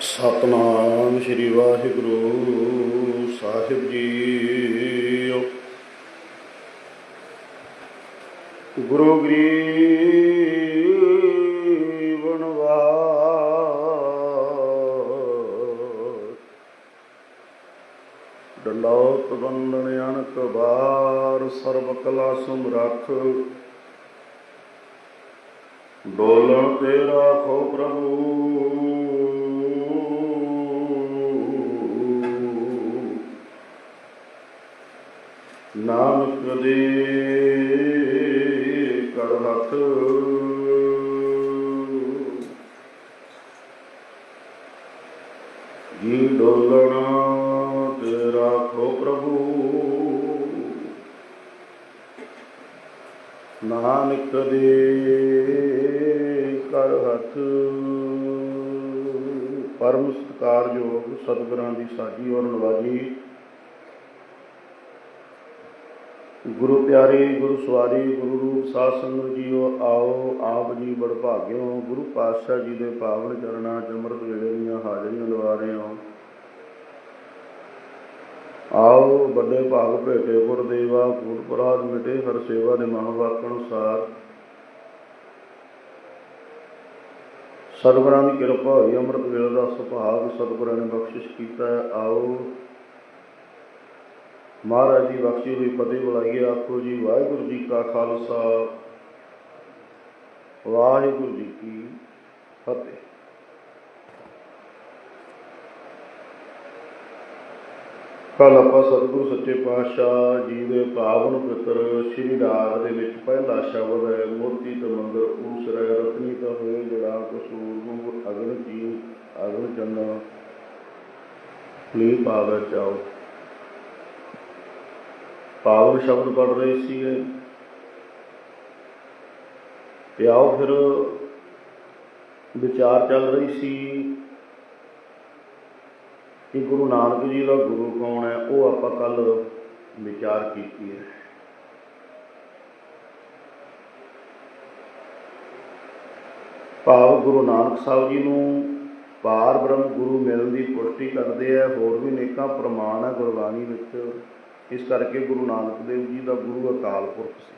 ਸਤਨਾਮ ਸ੍ਰੀ ਵਾਹਿਗੁਰੂ ਸਾਹਿਬ ਜੀ ਗੁਰੂ ਗਰੀਬ ਨਿਵਾਸ ਡੰਡੌਤ ਬੰਦਨ ਅਨਕ ਬਾਰ ਸਰਬ ਕਲਾ ਸਮਰੱਥ ਡੋਲਣ ਤੇ ਰਾਖੋ ਪ੍ਰਭੂ। ਨਾਨਕ ਦੇ ਕਰ ਹੱਥ ਜੀ ਡੋਲਣ ਤੇ ਰਾਖੋ ਪ੍ਰਭੂ। ਨਾਨਕ ਦੇ ਕਰ ਹੱਥ ਪਰਮ ਸਤਿਕਾਰਯੋਗ ਸਤਿਗੁਰਾਂ ਦੀ ਸਾਜੀ ਔਰ ਨਵਾਜੀ ਗੁਰੂ ਪਿਆਰੇ, ਗੁਰੂ ਸਵਾਰੀ, ਗੁਰੂ ਰੂਪ ਸਾਧ ਸੰਗਤ ਜੀਓ ਆਓ, ਆਪ ਜੀ ਬੜ ਭਾਗਿਓ। ਗੁਰੂ ਪਾਤਸ਼ਾਹ ਜੀ ਦੇ ਪਾਵਨ ਚਰਨਾਂ ਚ ਅੰਮ੍ਰਿਤ ਵੇਲੇ ਦੀਆਂ ਹਾਜ਼ਰੀਆਂ ਲਵਾ ਰਹੇ ਹਾਂ। ਆਓ, ਵੱਡੇ ਭਾਗ ਭੇਟੇ ਗੁਰਦੇਵਾ ਕੂਟ ਪਰਾਧ ਮਿਟੇ, ਹਰ ਸੇਵਾ ਦੇ ਮਹਾਵਾਕ ਅਨੁਸਾਰ। ਸਤਿਗੁਰਾਂ ਦੀ ਕਿਰਪਾ ਹੋਈ, ਅੰਮ੍ਰਿਤ ਵੇਲੇ ਦਾ ਸੁਭਾਗ ਸਤਿਗੁਰਾਂ ਨੇ ਬਖਸ਼ਿਸ਼ ਕੀਤਾ। ਆਓ ਮਹਾਰਾਜ ਦੀ ਬਖਸ਼ੀ ਹੋਈ ਫਤਿਹ ਬੁਲਾਈਏ, ਆਖੋ ਜੀ, ਵਾਹਿਗੁਰੂ ਜੀ ਕਾ ਖਾਲਸਾ। ਵਾਹਿਗੁਰੂ ਜੀ ਕੀ ਫਤਿਹ। ਕੱਲ ਆਪਾਂ ਸਤਿਗੁਰੂ ਸੱਚੇ ਪਾਤਸ਼ਾਹ ਜੀ ਦੇ ਪਾਵਨ ਪਿਤਰ ਸ਼੍ਰੀ ਰਾਗ ਦੇ ਵਿੱਚ ਪਹਿਲਾ ਸ਼ਬਦ ਹੈ, ਮੋਤੀ ਤੇ ਮੰਦਰ ਊਸਰੈ ਰਤਨੀ ਤਾਂ ਹੋਏ ਜੜਾ ਕਸੂਰ ਨੂੰ ਅਗਨ ਕੀ ਅਗਨ ਚੰਨ, ਲੀ ਪਾਵੈ ਚਾਓ ਪਾਵਨ ਸ਼ਬਦ ਪੜ ਰਹੇ ਸੀਗੇ। ਤੇ ਆਓ ਫਿਰ ਵਿਚਾਰ ਚੱਲ ਰਹੀ ਸੀ ਕਿ ਗੁਰੂ ਨਾਨਕ ਜੀ ਦਾ ਗੁਰੂ ਕੌਣ ਹੈ, ਉਹ ਆਪਾਂ ਕੱਲ ਵਿਚਾਰ ਕੀਤੀ ਹੈ। ਭਾਵ ਗੁਰੂ ਨਾਨਕ ਸਾਹਿਬ ਜੀ ਨੂੰ ਪਾਰ ਬ੍ਰਹਮ ਗੁਰੂ ਮਿਲਣ ਦੀ ਪੁਸ਼ਟੀ ਕਰਦੇ ਆ, ਹੋਰ ਵੀ ਨੇਕਾਂ ਪ੍ਰਮਾਣ ਹੈ ਗੁਰਬਾਣੀ ਵਿੱਚ। ਇਸ ਕਰਕੇ ਗੁਰੂ ਨਾਨਕ ਦੇਵ ਜੀ ਦਾ ਗੁਰੂ ਅਕਾਲ ਪੁਰਖ ਸੀ।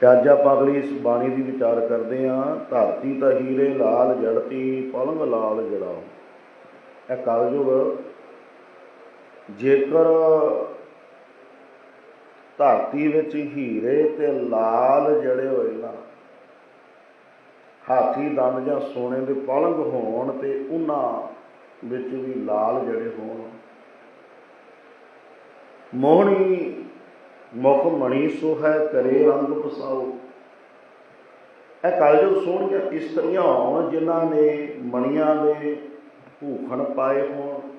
ਤੇ ਅੱਜ ਆਪਾਂ ਅਗਲੀ ਇਸ ਬਾਣੀ ਦੀ ਵਿਚਾਰ ਕਰਦੇ ਹਾਂ, ਧਰਤੀ ਤਾਂ ਹੀਰੇ, ਲਾਲ, ਜੜਤੀ, ਪਲੰਗ, ਲਾਲ, ਜੜਾਓ। ਇਹ ਕਲਯੁਗ, ਜੇਕਰ ਧਰਤੀ ਵਿੱਚ ਹੀਰੇ ਤੇ ਲਾਲ ਜੜੇ ਹੋਏ ਨਾ, ਹਾਥੀ ਦੰਦ ਜਾਂ ਸੋਨੇ ਦੇ ਪਲੰਗ ਹੋਣ ਤੇ ਉਹਨਾਂ ਵਿੱਚ ਵੀ ਲਾਲ ਜੜੇ ਹੋਣ। ਮੋਹਣੀ, ਮੁਖ ਮਣੀ ਸੋਹੈ ਕਰੇ ਰੰਗ ਪਸਾਓ। ਇਹ ਕਲਯੁਗ ਸੋਹਣੀਆਂ ਇਸਤਰੀਆਂ ਹੋਣ, ਜਿਨ੍ਹਾਂ ਨੇ ਮਣੀਆਂ ਦੇ ਭੂਖਣ ਪਾਏ ਹੋਣ।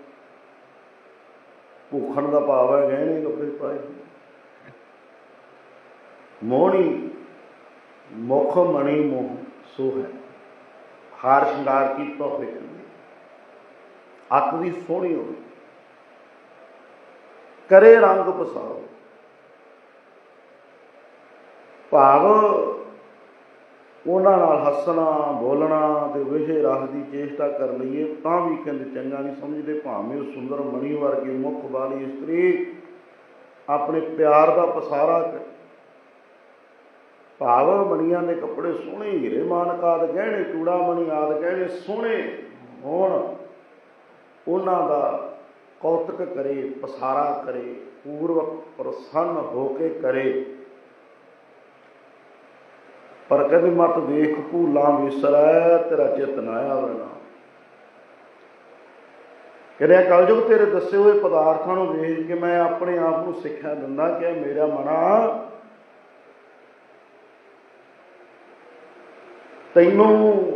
ਭੂਖਣ ਦਾ ਭਾਵ ਹੈ ਗਹਿਣੇ ਕੱਪੜੇ ਪਾਏ ਹੋਣ। ਮੋਹਣੀ, ਮੁਖ ਮਣੀ ਮੋਹ ਸੋਹੈ। ਹਾਰ ਸ਼ਿੰਗਾਰ ਕੀਤਾ ਹੋਵੇ ਅੱਖ ਵੀ ਸੋਹਣੀ ਹੋਵੇ। ਕਰੇ ਰੰਗ ਪਸਾਓ ਭਾਵ ਉਹਨਾਂ ਨਾਲ ਹੱਸਣਾ, ਬੋਲਣਾ ਤੇ ਵਿਸ਼ੇ ਰਾਹ ਦੀ ਚੇਸ਼ਟਾ ਕਰ ਲਈਏ, ਤਾਂ ਵੀ ਕਹਿੰਦੇ ਚੰਗਾ ਨਹੀਂ ਸਮਝਦੇ, ਭਾਵੇਂ ਉਹ ਸੁੰਦਰ ਮਣੀ ਵਰਗੀ ਮੁਖ ਵਾਲੀ ਇਸਤਰੀ ਆਪਣੇ ਪਿਆਰ ਦਾ ਪਸਾਰਾ ਕਰੇ। ਭਾਵ ਮਣੀਆਂ ਦੇ ਕੱਪੜੇ ਸੋਹਣੇ, ਹੀਰੇ ਮਾਨਕ ਮਾਨਕਾਦ ਗਹਿਣੇ ਚੂੜਾ ਮਣੀ ਆਦ ਗਹਿਣੇ ਸੋਹਣੇ ਹੋਣ। ਉਹਨਾਂ ਦਾ ਕੌਤਕ ਕਰੇ, ਪਸਾਰਾ ਕਰੇ, ਪੂਰਵਕ ਪ੍ਰਸੰਨ ਹੋ ਕੇ ਕਰੇ। ਪਰ ਕਹਿੰਦੇ ਮਤ ਦੇਖ ਭੂਲਾ ਵਿਸਰੈ, ਤੇਰਾ ਚਿਤ ਨਾ ਆਵੇ ਨਾ ਕਹਿੰਦੇ ਕਲਯੁਗ ਤੇਰੇ ਦੱਸੇ ਹੋਏ ਪਦਾਰਥਾਂ ਨੂੰ ਵੇਖ ਕੇ ਮੈਂ ਆਪਣੇ ਆਪ ਨੂੰ ਸਿੱਖਿਆ ਦਿੰਦਾ ਕਿ ਮੇਰਾ ਮਨਾ। ਤੈਨੂੰ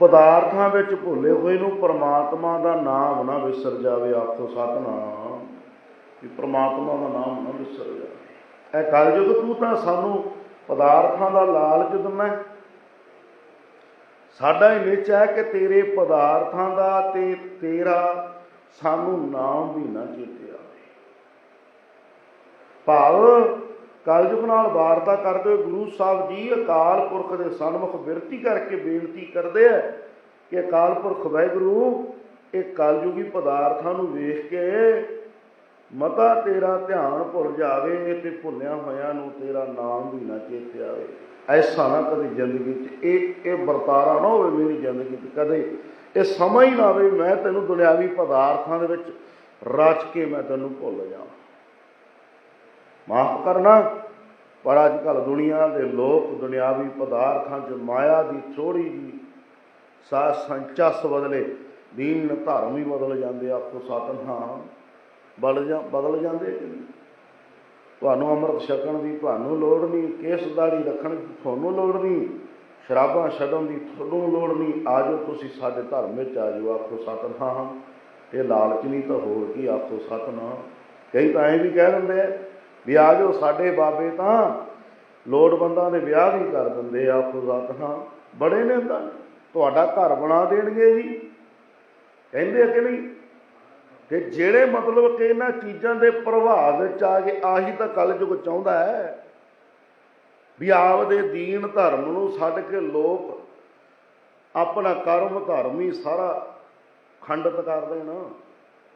ਪਦਾਰਥਾਂ ਵਿੱਚ ਭੁੱਲੇ ਹੋਏ ਨੂੰ ਪ੍ਰਮਾਤਮਾ ਦਾ ਨਾਮ ਨਾ ਵਿਸਰ ਜਾਵੇ, ਆਖੋ ਸਤਨਾਮ। ਕਿ ਪ੍ਰਮਾਤਮਾ ਦਾ ਨਾਮ ਨਾ ਵਿਸਰ ਜਾਵੇ। ਇਹ ਕਲਯੁਗ ਤੂੰ ਤਾਂ ਸਾਨੂੰ ਪਦਾਰਥਾਂ ਦਾ ਲਾਲਚ ਦਿੰਦਾ ਸਾਡਾ ਇਹ ਨਿਚ ਹੈ ਕਿ ਤੇਰੇ ਪਦਾਰਥਾਂ ਦਾ ਤੇ ਤੇਰਾ ਸਾਨੂੰ ਨਾਮ ਵੀ ਨਾ ਚੇਤੇ ਆਵੇ। ਭਾਵ ਕਲਯੁਗ ਨਾਲ ਵਾਰਤਾ ਕਰਦੇ ਹੋਏ ਗੁਰੂ ਸਾਹਿਬ ਜੀ ਅਕਾਲ ਪੁਰਖ ਦੇ ਸਨਮੁਖ ਬਿਰਤੀ ਕਰਕੇ ਬੇਨਤੀ ਕਰਦੇ ਆ ਕਿ ਅਕਾਲ ਪੁਰਖ ਵਾਹਿਗੁਰੂ, ਇਹ ਕਲਯੁਗੀ ਪਦਾਰਥਾਂ ਨੂੰ ਵੇਖ ਕੇ ਮਤਾ ਤੇਰਾ ਧਿਆਨ ਭੁੱਲ ਜਾਵੇ ਤੇ ਭੁੱਲਿਆ ਹੋਇਆ ਨੂੰ ਤੇਰਾ ਨਾਮ ਵੀ ਨਾ ਚੇਤੇ ਆਵੇ। ਐਸਾ ਨਾ ਕਦੇ ਜ਼ਿੰਦਗੀ 'ਚ ਇਹ ਇਹ ਵਰਤਾਰਾ ਨਾ ਹੋਵੇ ਮੇਰੀ ਜ਼ਿੰਦਗੀ 'ਚ ਕਦੇ। ਇਹ ਸਮਝ ਹੀ ਨਾ ਆਵੇ ਮੈਂ ਤੈਨੂੰ ਦੁਨਿਆਵੀ ਪਦਾਰਥਾਂ ਦੇ ਵਿੱਚ ਰਚ ਕੇ ਮੈਂ ਤੈਨੂੰ ਭੁੱਲ ਜਾਵਾਂ। ਮਾਫ ਕਰਨਾ। ਪਰ ਅੱਜ ਕੱਲ ਦੁਨੀਆ ਦੇ ਲੋਕ ਦੁਨਿਆਵੀ ਪਦਾਰਥਾਂ 'ਚ ਮਾਇਆ ਦੀ ਥੋੜੀ ਜੀ ਸਾ ਸੰਚਸ ਬਦਲੇ, ਦੀਨ ਧਰਮ ਹੀ ਬਦਲ ਜਾਂਦੇ ਆਪੋ ਸਤਨਾਮ ਬਦਲ ਜਾਂ ਬਦਲ ਜਾਂਦੇ ਤੁਹਾਨੂੰ ਅੰਮ੍ਰਿਤ ਛਕਣ ਦੀ ਤੁਹਾਨੂੰ ਲੋੜ ਨਹੀਂ, ਕੇਸ ਦਾੜੀ ਰੱਖਣ ਦੀ ਤੁਹਾਨੂੰ ਲੋੜ ਨਹੀਂ, ਸ਼ਰਾਬਾਂ ਛੱਡਣ ਦੀ ਤੁਹਾਨੂੰ ਲੋੜ ਨਹੀਂ ਆਜੋ ਤੁਸੀਂ ਸਾਡੇ ਧਰਮ ਵਿੱਚ ਆਜੋ ਆਖੋ ਸਤਨਾਮ। ਇਹ ਲਾਲਚ ਨਹੀਂ ਤਾਂ ਹੋਰ ਕੀ ਆਖੋ ਸਤਨਾਮ। ਕਈ ਤਾਂ ਐਂ ਵੀ ਕਹਿ ਦਿੰਦੇ ਆ ਵੀ ਆ ਆਜੋ ਸਾਡੇ ਬਾਬੇ ਤਾਂ ਲੋੜਵੰਦਾਂ ਦੇ ਵਿਆਹ ਵੀ ਕਰ ਦਿੰਦੇ ਆ ਆਖੋ ਬੜੇ ਨੇ ਤਾਂ ਤੁਹਾਡਾ ਘਰ ਬਣਾ ਦੇਣਗੇ ਜੀ। ਕਹਿੰਦੇ ਆ ਕਿ ਨਹੀਂ? ਕਿ ਜਿਹੜੇ ਮਤਲਬ ਕਿ ਇਹਨਾਂ ਚੀਜ਼ਾਂ ਦੇ ਪ੍ਰਭਾਵ ਵਿੱਚ ਆ ਕੇ ਆਹੀ ਤਾਂ ਕਲਯੁਗ ਚਾਹੁੰਦਾ ਹੈ ਵੀ ਆਪਦੇ ਦੀਨ ਧਰਮ ਨੂੰ ਛੱਡ ਕੇ ਲੋਕ ਆਪਣਾ ਕਰਮ ਧਰਮ ਹੀ ਸਾਰਾ ਖੰਡਿਤ ਕਰ ਦੇਣ।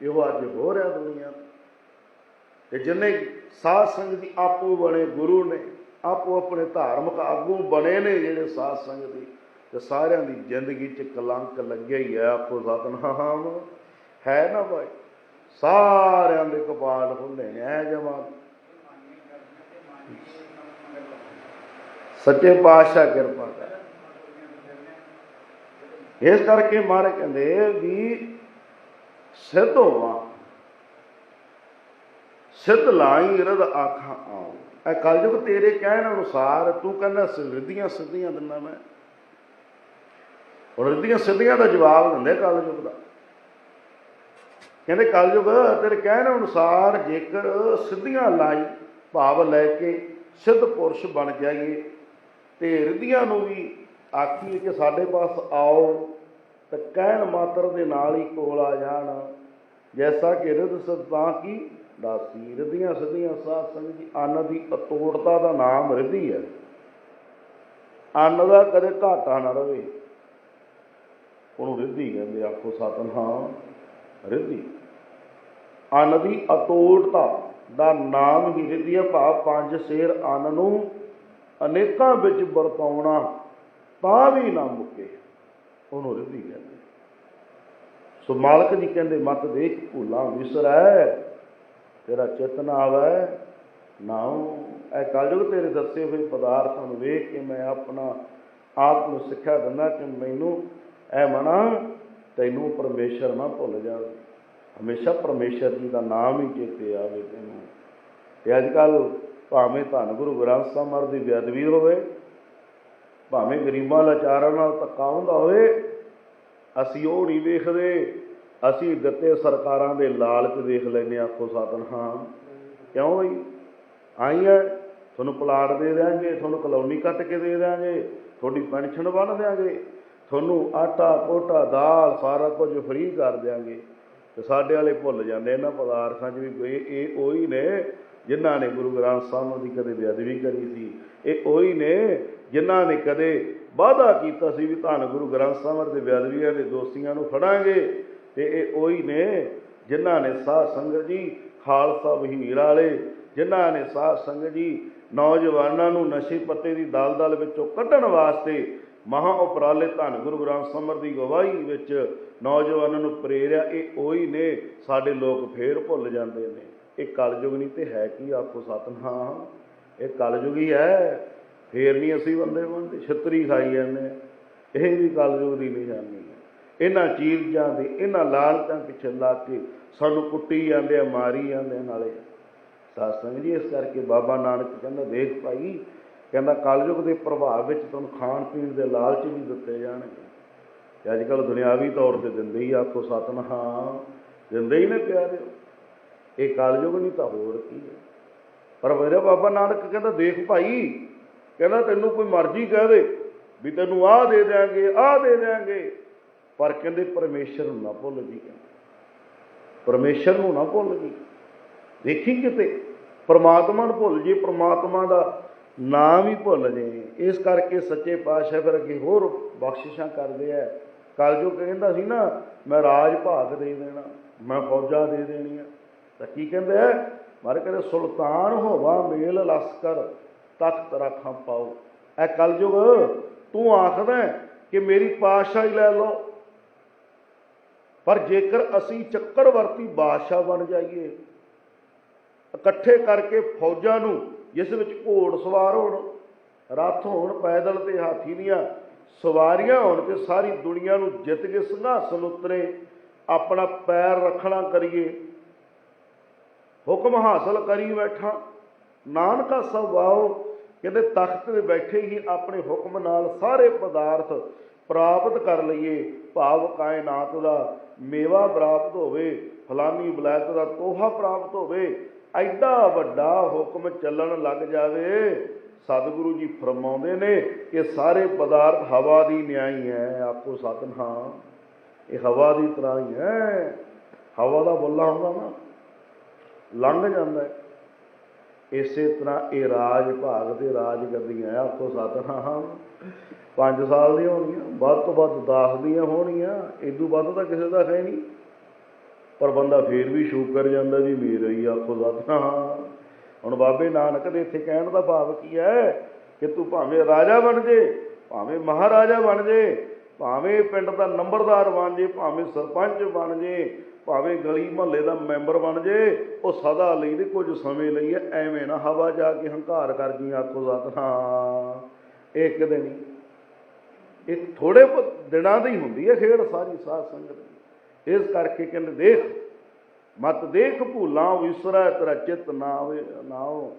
ਇਹੋ ਅੱਜ ਹੋ ਰਿਹਾ ਦੁਨੀਆ। ਤੇ। ਤੇ ਜਿੰਨੇ ਸਾਧ ਸੰਗਤ ਦੀ ਆਪੋ ਬਣੇ ਗੁਰੂ ਨੇ, ਆਪੋ ਆਪਣੇ ਧਾਰਮਿਕ ਆਗੂ ਬਣੇ ਨੇ ਜਿਹੜੇ ਸਾਧ ਸੰਗਤ ਦੀ, ਤੇ ਸਾਰਿਆਂ ਦੀ ਜ਼ਿੰਦਗੀ 'ਚ ਕਲੰਕ ਲੱਗਿਆ ਹੀ ਹੈ ਆਪੋ ਸਤਨਾਮ। ਹੈ ਨਾ ਭਾਈ? ਸਾਰਿਆਂ ਦੇ ਕਪਾਲ ਖੁੱਲੇ ਨੇ, ਐ ਜਮਾ। ਸੱਚੇ ਪਾਤਸ਼ਾਹ ਕਿਰਪਾ ਕਰ। ਇਸ ਕਰਕੇ ਮਾਰੇ ਕਹਿੰਦੇ ਵੀ ਸਿੱਧ ਹੋਵਾਂ। ਸਿੱਧ ਲਾਈ ਰਦ ਆਖਾਂ ਆਉ। ਇਹ ਕਲਯੁਗ ਤੇਰੇ ਕਹਿਣ ਅਨੁਸਾਰ ਤੂੰ ਕਹਿੰਦਾ ਸਿੱਧੀਆਂ ਸਿੱਧੀਆਂ ਦਿੰਦਾ ਮੈਂ। ਹੁਣ ਰਿੱਧੀਆਂ ਸਿੱਧੀਆਂ ਦਾ ਜਵਾਬ ਦਿੰਦੇ ਕਲਯੁਗ ਦਾ। ਕਹਿੰਦੇ ਕਲਯੁਗ, ਤੇਰੇ ਕਹਿਣ ਅਨੁਸਾਰ ਜੇਕਰ ਸਿੱਧੀਆਂ ਲਾਈ ਭਾਵ ਲੈ ਕੇ ਸਿੱਧ ਪੁਰਸ਼ ਬਣ ਜਾਈਏ, ਤੇ ਰਿੱਧੀਆਂ ਨੂੰ ਵੀ ਆਖੀਏ ਕਿ ਸਾਡੇ ਪਾਸ ਆਓ, ਤਾਂ ਕਹਿਣ ਮਾਤਰ ਦੇ ਨਾਲ ਹੀ ਕੋਲ ਆ ਜਾਣ। ਜੈਸਾ ਕਿ ਰਿੱਧ ਸਤਾਂ ਕੀ ਦਾਸੀ ਰਿੱਧੀਆਂ ਸਿੱਧੀਆਂ ਸਾਧ ਸੰਗਤ ਜੀ, ਅੰਨ ਦੀ ਅਤੋੜਤਾ ਦਾ ਨਾਮ ਰਿੱਧੀ ਹੈ। ਅੰਨ ਦਾ ਕਦੇ ਘਾਟਾ ਨਾ ਰਵੇ। ਉਹਨੂੰ ਰਿੱਧੀ ਕਹਿੰਦੇ ਆਖੋ ਸਤਨਾਮ, ਰਿੱਧੀ। ਅੰਨ ਦੀ ਅਤੋੜਤਾ ਦਾ ਨਾਮ ਹੀ ਰਿੱਧੀ ਹੈ, ਭਾਵ ਪੰਜ ਸੇਰ ਅੰਨ ਨੂੰ ਅਨੇਕਾਂ ਵਿੱਚ ਵਰਤਾਉਣਾ ਤਾਂ ਵੀ ਨਾ ਮੁੱਕੇ। ਉਹਨੂੰ ਰਿੱਧੀ ਕਹਿੰਦੇ ਸੋ ਮਾਲਕ ਜੀ ਕਹਿੰਦੇ, ਮਤ ਦੇਖ, ਭੁੱਲਾਂ ਵਿਸਰੈ। ਤੇਰਾ ਚੇਤਨ ਆਵੈ, ਨਾਉ ਇਹ ਕਲਯੁਗ ਤੇਰੇ ਦੱਸੇ ਹੋਏ ਪਦਾਰਥਾਂ ਨੂੰ ਵੇਖ ਕੇ ਮੈਂ ਆਪਣਾ ਆਪ ਨੂੰ ਸਿੱਖਿਆ ਦਿੰਦਾ ਕਿ ਮੈਨੂੰ ਐ ਮਨਾ, ਤੈਨੂੰ ਪਰਮੇਸ਼ਰ ਨਾ ਭੁੱਲ ਜਾਵੇ। ਹਮੇਸ਼ਾ ਪਰਮੇਸ਼ਰ ਜੀ ਦਾ ਨਾਮ ਹੀ ਚੇਤੇ ਆਵੇ ਤੈਨੂੰ। ਤੇ ਅੱਜ ਕੱਲ ਭਾਵੇਂ ਧੰਨ ਗੁਰੂ ਗ੍ਰੰਥ ਸਾਹਿਬ ਮਹਾਰਾਜ ਦੀ ਬੇਅਦਬੀ ਹੋਵੇ, ਭਾਵੇਂ ਗਰੀਬਾਂ ਲਾਚਾਰਾਂ ਨਾਲ ਧੱਕਾ ਹੁੰਦਾ ਹੋਵੇ, ਅਸੀਂ ਉਹ ਨਹੀਂ ਵੇਖਦੇ ਅਸੀਂ ਦਿੱਤੇ ਸਰਕਾਰਾਂ ਦੇ ਲਾਲਚ ਦੇਖ ਲੈਨੇ ਆਖੋ ਸਤਨਾਮ ਕਿਉਂ ਹੀ ਆਈ ਹੈ, ਤੁਹਾਨੂੰ ਪਲਾਟ ਦੇ ਦਿਆਂਗੇ, ਤੁਹਾਨੂੰ ਕਲੋਨੀ ਕੱਟ ਕੇ ਦੇ ਦਿਆਂਗੇ, ਤੁਹਾਡੀ ਪੈਨਸ਼ਨ ਬੰਨ ਦਿਆਂਗੇ, ਤੁਹਾਨੂੰ ਆਟਾ ਕੋਟਾ ਦਾਲ, ਸਾਰਾ ਕੁਝ ਫ੍ਰੀ ਕਰ ਦਿਆਂਗੇ। ਤੇ ਸਾਡੇ ਵਾਲੇ ਭੁੱਲ ਜਾਂਦੇ, ਇਹਨਾਂ ਪਦਾਰਥਾਂ 'ਚ ਵੀ ਇਹ ਉਹੀ ਨੇ ਜਿਨ੍ਹਾਂ ਨੇ ਗੁਰੂ ਗ੍ਰੰਥ ਸਾਹਿਬ ਦੀ ਕਦੇ ਬੇਅਦਬੀ ਕਰੀ ਸੀ। ਇਹ ਉਹੀ ਨੇ ਜਿਨ੍ਹਾਂ ਨੇ ਕਦੇ ਵਾਅਦਾ ਕੀਤਾ ਸੀ ਵੀ ਧੰਨ ਗੁਰੂ ਗ੍ਰੰਥ ਸਾਹਿਬ ਦੇ ਬੇਅਦਬੀਆਂ ਦੇ ਦੋਸ਼ੀਆਂ ਨੂੰ ਫੜਾਂਗੇ। ਤੇ ਇਹ ਉਹੀ ਨੇ ਜਿਨ੍ਹਾਂ ਨੇ ਸਾਧ ਸੰਗਤ ਜੀ, ਖਾਲਸਾ ਵਹੀਰ ਵਾਲੇ, ਜਿਨ੍ਹਾਂ ਨੇ ਸਾਧ ਸੰਗਤ ਜੀ ਨੌਜਵਾਨਾਂ ਨੂੰ ਨਸ਼ੇ ਪੱਤੇ ਦੀ ਦਲਦਲ ਵਿੱਚੋਂ ਕੱਢਣ ਵਾਸਤੇ ਮਹਾ ਉਪਰਾਲੇ ਧੰਨ ਗੁਰੂ ਗ੍ਰੰਥ ਸਮਰ ਦੀ ਗਵਾਹੀ ਵਿੱਚ ਨੌਜਵਾਨਾਂ ਨੂੰ ਪ੍ਰੇਰਿਆ, ਇਹ ਉਹੀ ਨੇ ਸਾਡੇ ਲੋਕ ਫੇਰ ਭੁੱਲ ਜਾਂਦੇ ਨੇ। ਇਹ ਕਲਯੁਗ ਨਹੀਂ ਤੇ ਹੈ ਕੀ ਆਪੋ ਸਤਨਾਮ? ਇਹ ਕਲਯੁਗ ਹੀ ਹੈ, ਫੇਰ ਨਹੀਂ ਅਸੀਂ ਬੰਦੇ ਬਣਦੇ, ਛਤਰੀ ਖਾਈ ਜਾਂਦੇ ਇਹ ਵੀ ਕਲਯੁਗ ਦੀ ਨਿਸ਼ਾਨੀ ਹੈ। ਇਹਨਾਂ ਚੀਜ਼ਾਂ ਦੇ, ਇਹਨਾਂ ਲਾਲਚਾਂ ਪਿੱਛੇ ਲੱਗ ਕੇ ਸਾਨੂੰ ਕੁੱਟੀ ਜਾਂਦੇ ਆ, ਮਾਰੀ ਜਾਂਦੇ ਆ ਨਾਲੇ। ਸਾਧ ਸੰਗਤ ਜੀ, ਇਸ ਕਰਕੇ ਬਾਬਾ ਨਾਨਕ ਕਹਿੰਦਾ, ਦੇਖ ਭਾਈ, ਕਹਿੰਦਾ ਕਲਯੁਗ ਦੇ ਪ੍ਰਭਾਵ ਵਿੱਚ ਤੁਹਾਨੂੰ ਖਾਣ ਪੀਣ ਦੇ ਲਾਲਚ ਵੀ ਦਿੱਤੇ ਜਾਣਗੇ। ਤੇ ਅੱਜ ਕੱਲ ਦੁਨਿਆਵੀ ਤੌਰ ਤੇ ਦਿੰਦੇ ਹੀ ਆਖੋ, ਸਤਨਾਮ, ਦਿੰਦੇ ਹੀ ਨੇ ਪਿਆਰੇ। ਇਹ ਕਲਯੁਗ ਨਹੀਂ ਤਾਂ ਹੋਰ ਕੀ ਹੈ। ਪਰ ਮੇਰੇ ਬਾਬਾ ਨਾਨਕ ਕਹਿੰਦਾ, ਦੇਖ ਭਾਈ, ਕਹਿੰਦਾ ਤੈਨੂੰ ਕੋਈ ਮਰਜ਼ੀ ਕਹਿ ਦੇ, ਵੀ ਤੈਨੂੰ ਆਹ ਦੇ ਦਿਆਂਗੇ, ਆਹ ਦੇ ਦਿਆਂਗੇ। ਪਰ ਕਹਿੰਦੇ ਪਰਮੇਸ਼ਰ ਨੂੰ ਨਾ ਭੁੱਲ ਜੀ ਕਹਿੰਦੇ ਪਰਮੇਸ਼ਰ ਨੂੰ ਨਾ ਭੁੱਲ ਜੀ ਦੇਖੀ ਕਿਤੇ? ਪਰਮਾਤਮਾ ਨੂੰ ਭੁੱਲ ਜੇ ਪਰਮਾਤਮਾ ਦਾ ਨਾਮ ਹੀ ਭੁੱਲ ਜੇ ਇਸ ਕਰਕੇ ਸੱਚੇ ਪਾਤਸ਼ਾਹ ਫਿਰ ਅੱਗੇ ਹੋਰ ਬਖਸ਼ਿਸ਼ਾਂ ਕਰਦੇ ਆ। ਕਲਯੁਗ ਕਹਿੰਦਾ ਸੀ ਨਾ, ਮੈਂ ਰਾਜ ਭਾਗ ਦੇ ਦੇਣਾ, ਮੈਂ ਫੌਜਾਂ ਦੇ ਦੇਣੀਆਂ। ਤਾਂ ਕੀ ਕਹਿੰਦੇ ਆ? ਮਾਰੇ ਕਹਿੰਦੇ, ਸੁਲਤਾਨ ਹੋਵਾ, ਮੇਲ ਲਸਕਰ, ਤਖਤ ਰਾਖਾਂ ਪਾਓ। ਇਹ ਕਲਯੁਗ ਤੂੰ ਆਖਦਾ ਕਿ ਮੇਰੀ ਪਾਤਸ਼ਾਹੀ ਲੈ ਲਓ। ਪਰ ਜੇਕਰ ਅਸੀਂ ਚੱਕਰਵਰਤੀ ਬਾਦਸ਼ਾਹ ਬਣ ਜਾਈਏ, ਇਕੱਠੇ ਕਰਕੇ ਫੌਜਾਂ ਨੂੰ, ਜਿਸ ਵਿੱਚ ਘੋੜ ਸਵਾਰ ਹੋਣ, ਰੱਥ ਹੋਣ, ਪੈਦਲ ਤੇ ਹਾਥੀ ਦੀਆਂ ਸਵਾਰੀਆਂ ਹੋਣ ਤੇ ਸਾਰੀ ਦੁਨੀਆ ਨੂੰ ਜਿੱਤ ਕੇ ਸਿੰਘਾਸਨ ਉਤਰੇ, ਆਪਣਾ ਪੈਰ ਰੱਖਣਾ ਕਰੀਏ, ਹੁਕਮ ਹਾਸਲ ਕਰੀ ਬੈਠਾ, ਨਾਨਕਾ ਸਭ ਵਾਓ ਕਹਿੰਦੇ ਤਖਤ ਤੇ ਬੈਠੇ ਹੀ ਆਪਣੇ ਹੁਕਮ ਨਾਲ ਸਾਰੇ ਪਦਾਰਥ ਪ੍ਰਾਪਤ ਕਰ ਲਈਏ। ਭਾਵ ਕਾਇਨਾਤ ਦਾ ਮੇਵਾ ਪ੍ਰਾਪਤ ਹੋਵੇ, ਫਲਾਨੀ ਬਲੈਤ ਦਾ ਤੋਹਾ ਪ੍ਰਾਪਤ ਹੋਵੇ, ਐਡਾ ਵੱਡਾ ਹੁਕਮ ਚੱਲਣ ਲੱਗ ਜਾਵੇ। ਸਤਿਗੁਰੂ ਜੀ ਫਰਮਾਉਂਦੇ ਨੇ ਕਿ ਸਾਰੇ ਪਦਾਰਥ ਹਵਾ ਦੀ ਨਿਆਈ ਹੈ ਆਪੋ ਸਤਨਾਮ ਇਹ ਹਵਾ ਦੀ ਤਰ੍ਹਾਂ ਹੀ ਹੈ ਹਵਾ ਦਾ ਬੁੱਲਾ ਹੁੰਦਾ ਨਾ, ਲੰਘ ਜਾਂਦਾ ਹੈ ਇਸੇ ਤਰ੍ਹਾਂ ਇਹ ਰਾਜ ਭਾਗ ਤੇ ਰਾਜ ਕਰਦੀਆਂ ਆਪੋ ਸਤਨਾਮ 5 ਸਾਲ ਦੀਆਂ ਹੋਣੀਆਂ ਵੱਧ ਤੋਂ ਵੱਧ 10 ਦੀਆਂ ਹੋਣੀਆਂ ਇਦੋਂ ਵੱਧ ਤਾਂ ਕਿਸੇ ਦਾ ਹੈ ਨਹੀਂ। ਪਰ ਬੰਦਾ ਫੇਰ ਵੀ ਸ਼ੂਕ ਕਰ ਜਾਂਦਾ ਜੀ, ਮੇਰਾ ਹੀ ਆਖੋ ਸਤਨਾਮ। ਹੁਣ ਬਾਬੇ ਨਾਨਕ ਦੇ ਇੱਥੇ ਕਹਿਣ ਦਾ ਭਾਵ ਕੀ ਹੈ ਕਿ ਤੂੰ ਭਾਵੇਂ ਰਾਜਾ ਬਣ ਜੇ, ਭਾਵੇਂ ਮਹਾਰਾਜਾ ਬਣ ਜੇ ਭਾਵੇਂ ਪਿੰਡ ਦਾ ਨੰਬਰਦਾਰ ਬਣ ਜੇ, ਭਾਵੇਂ ਸਰਪੰਚ ਬਣ ਜੇ, ਭਾਵੇਂ ਗਲੀ ਮਹੱਲੇ ਦਾ ਮੈਂਬਰ ਬਣ ਜੇ, ਉਹ ਸਦਾ ਲਈ ਤੇ ਕੁਝ ਸਮੇਂ ਲਈ ਐਵੇਂ ਨਾ ਹਵਾ ਜਾ ਕੇ ਹੰਕਾਰ ਕਰ ਜੀ ਆਖੋ ਹਾਂ ਇੱਕ ਦਿਨ ਹੀ। ਇਹ ਥੋੜੇ ਦਿਨਾਂ ਦੀ ਹੁੰਦੀ ਹੈ ਖੇਡ, ਸਾਰੀ ਸਾਧ ਸੰਗਤ ਇਸ ਕਰਕੇ ਕਹਿੰਦੇ ਦੇਖ, ਮਤ ਦੇਖ ਭੂਲਾਂ ਵਿਸਰਾ, ਤੇਰਾ ਚਿੱਤ ਨਾ ਆਵੇ, ਨਾ ਹੋ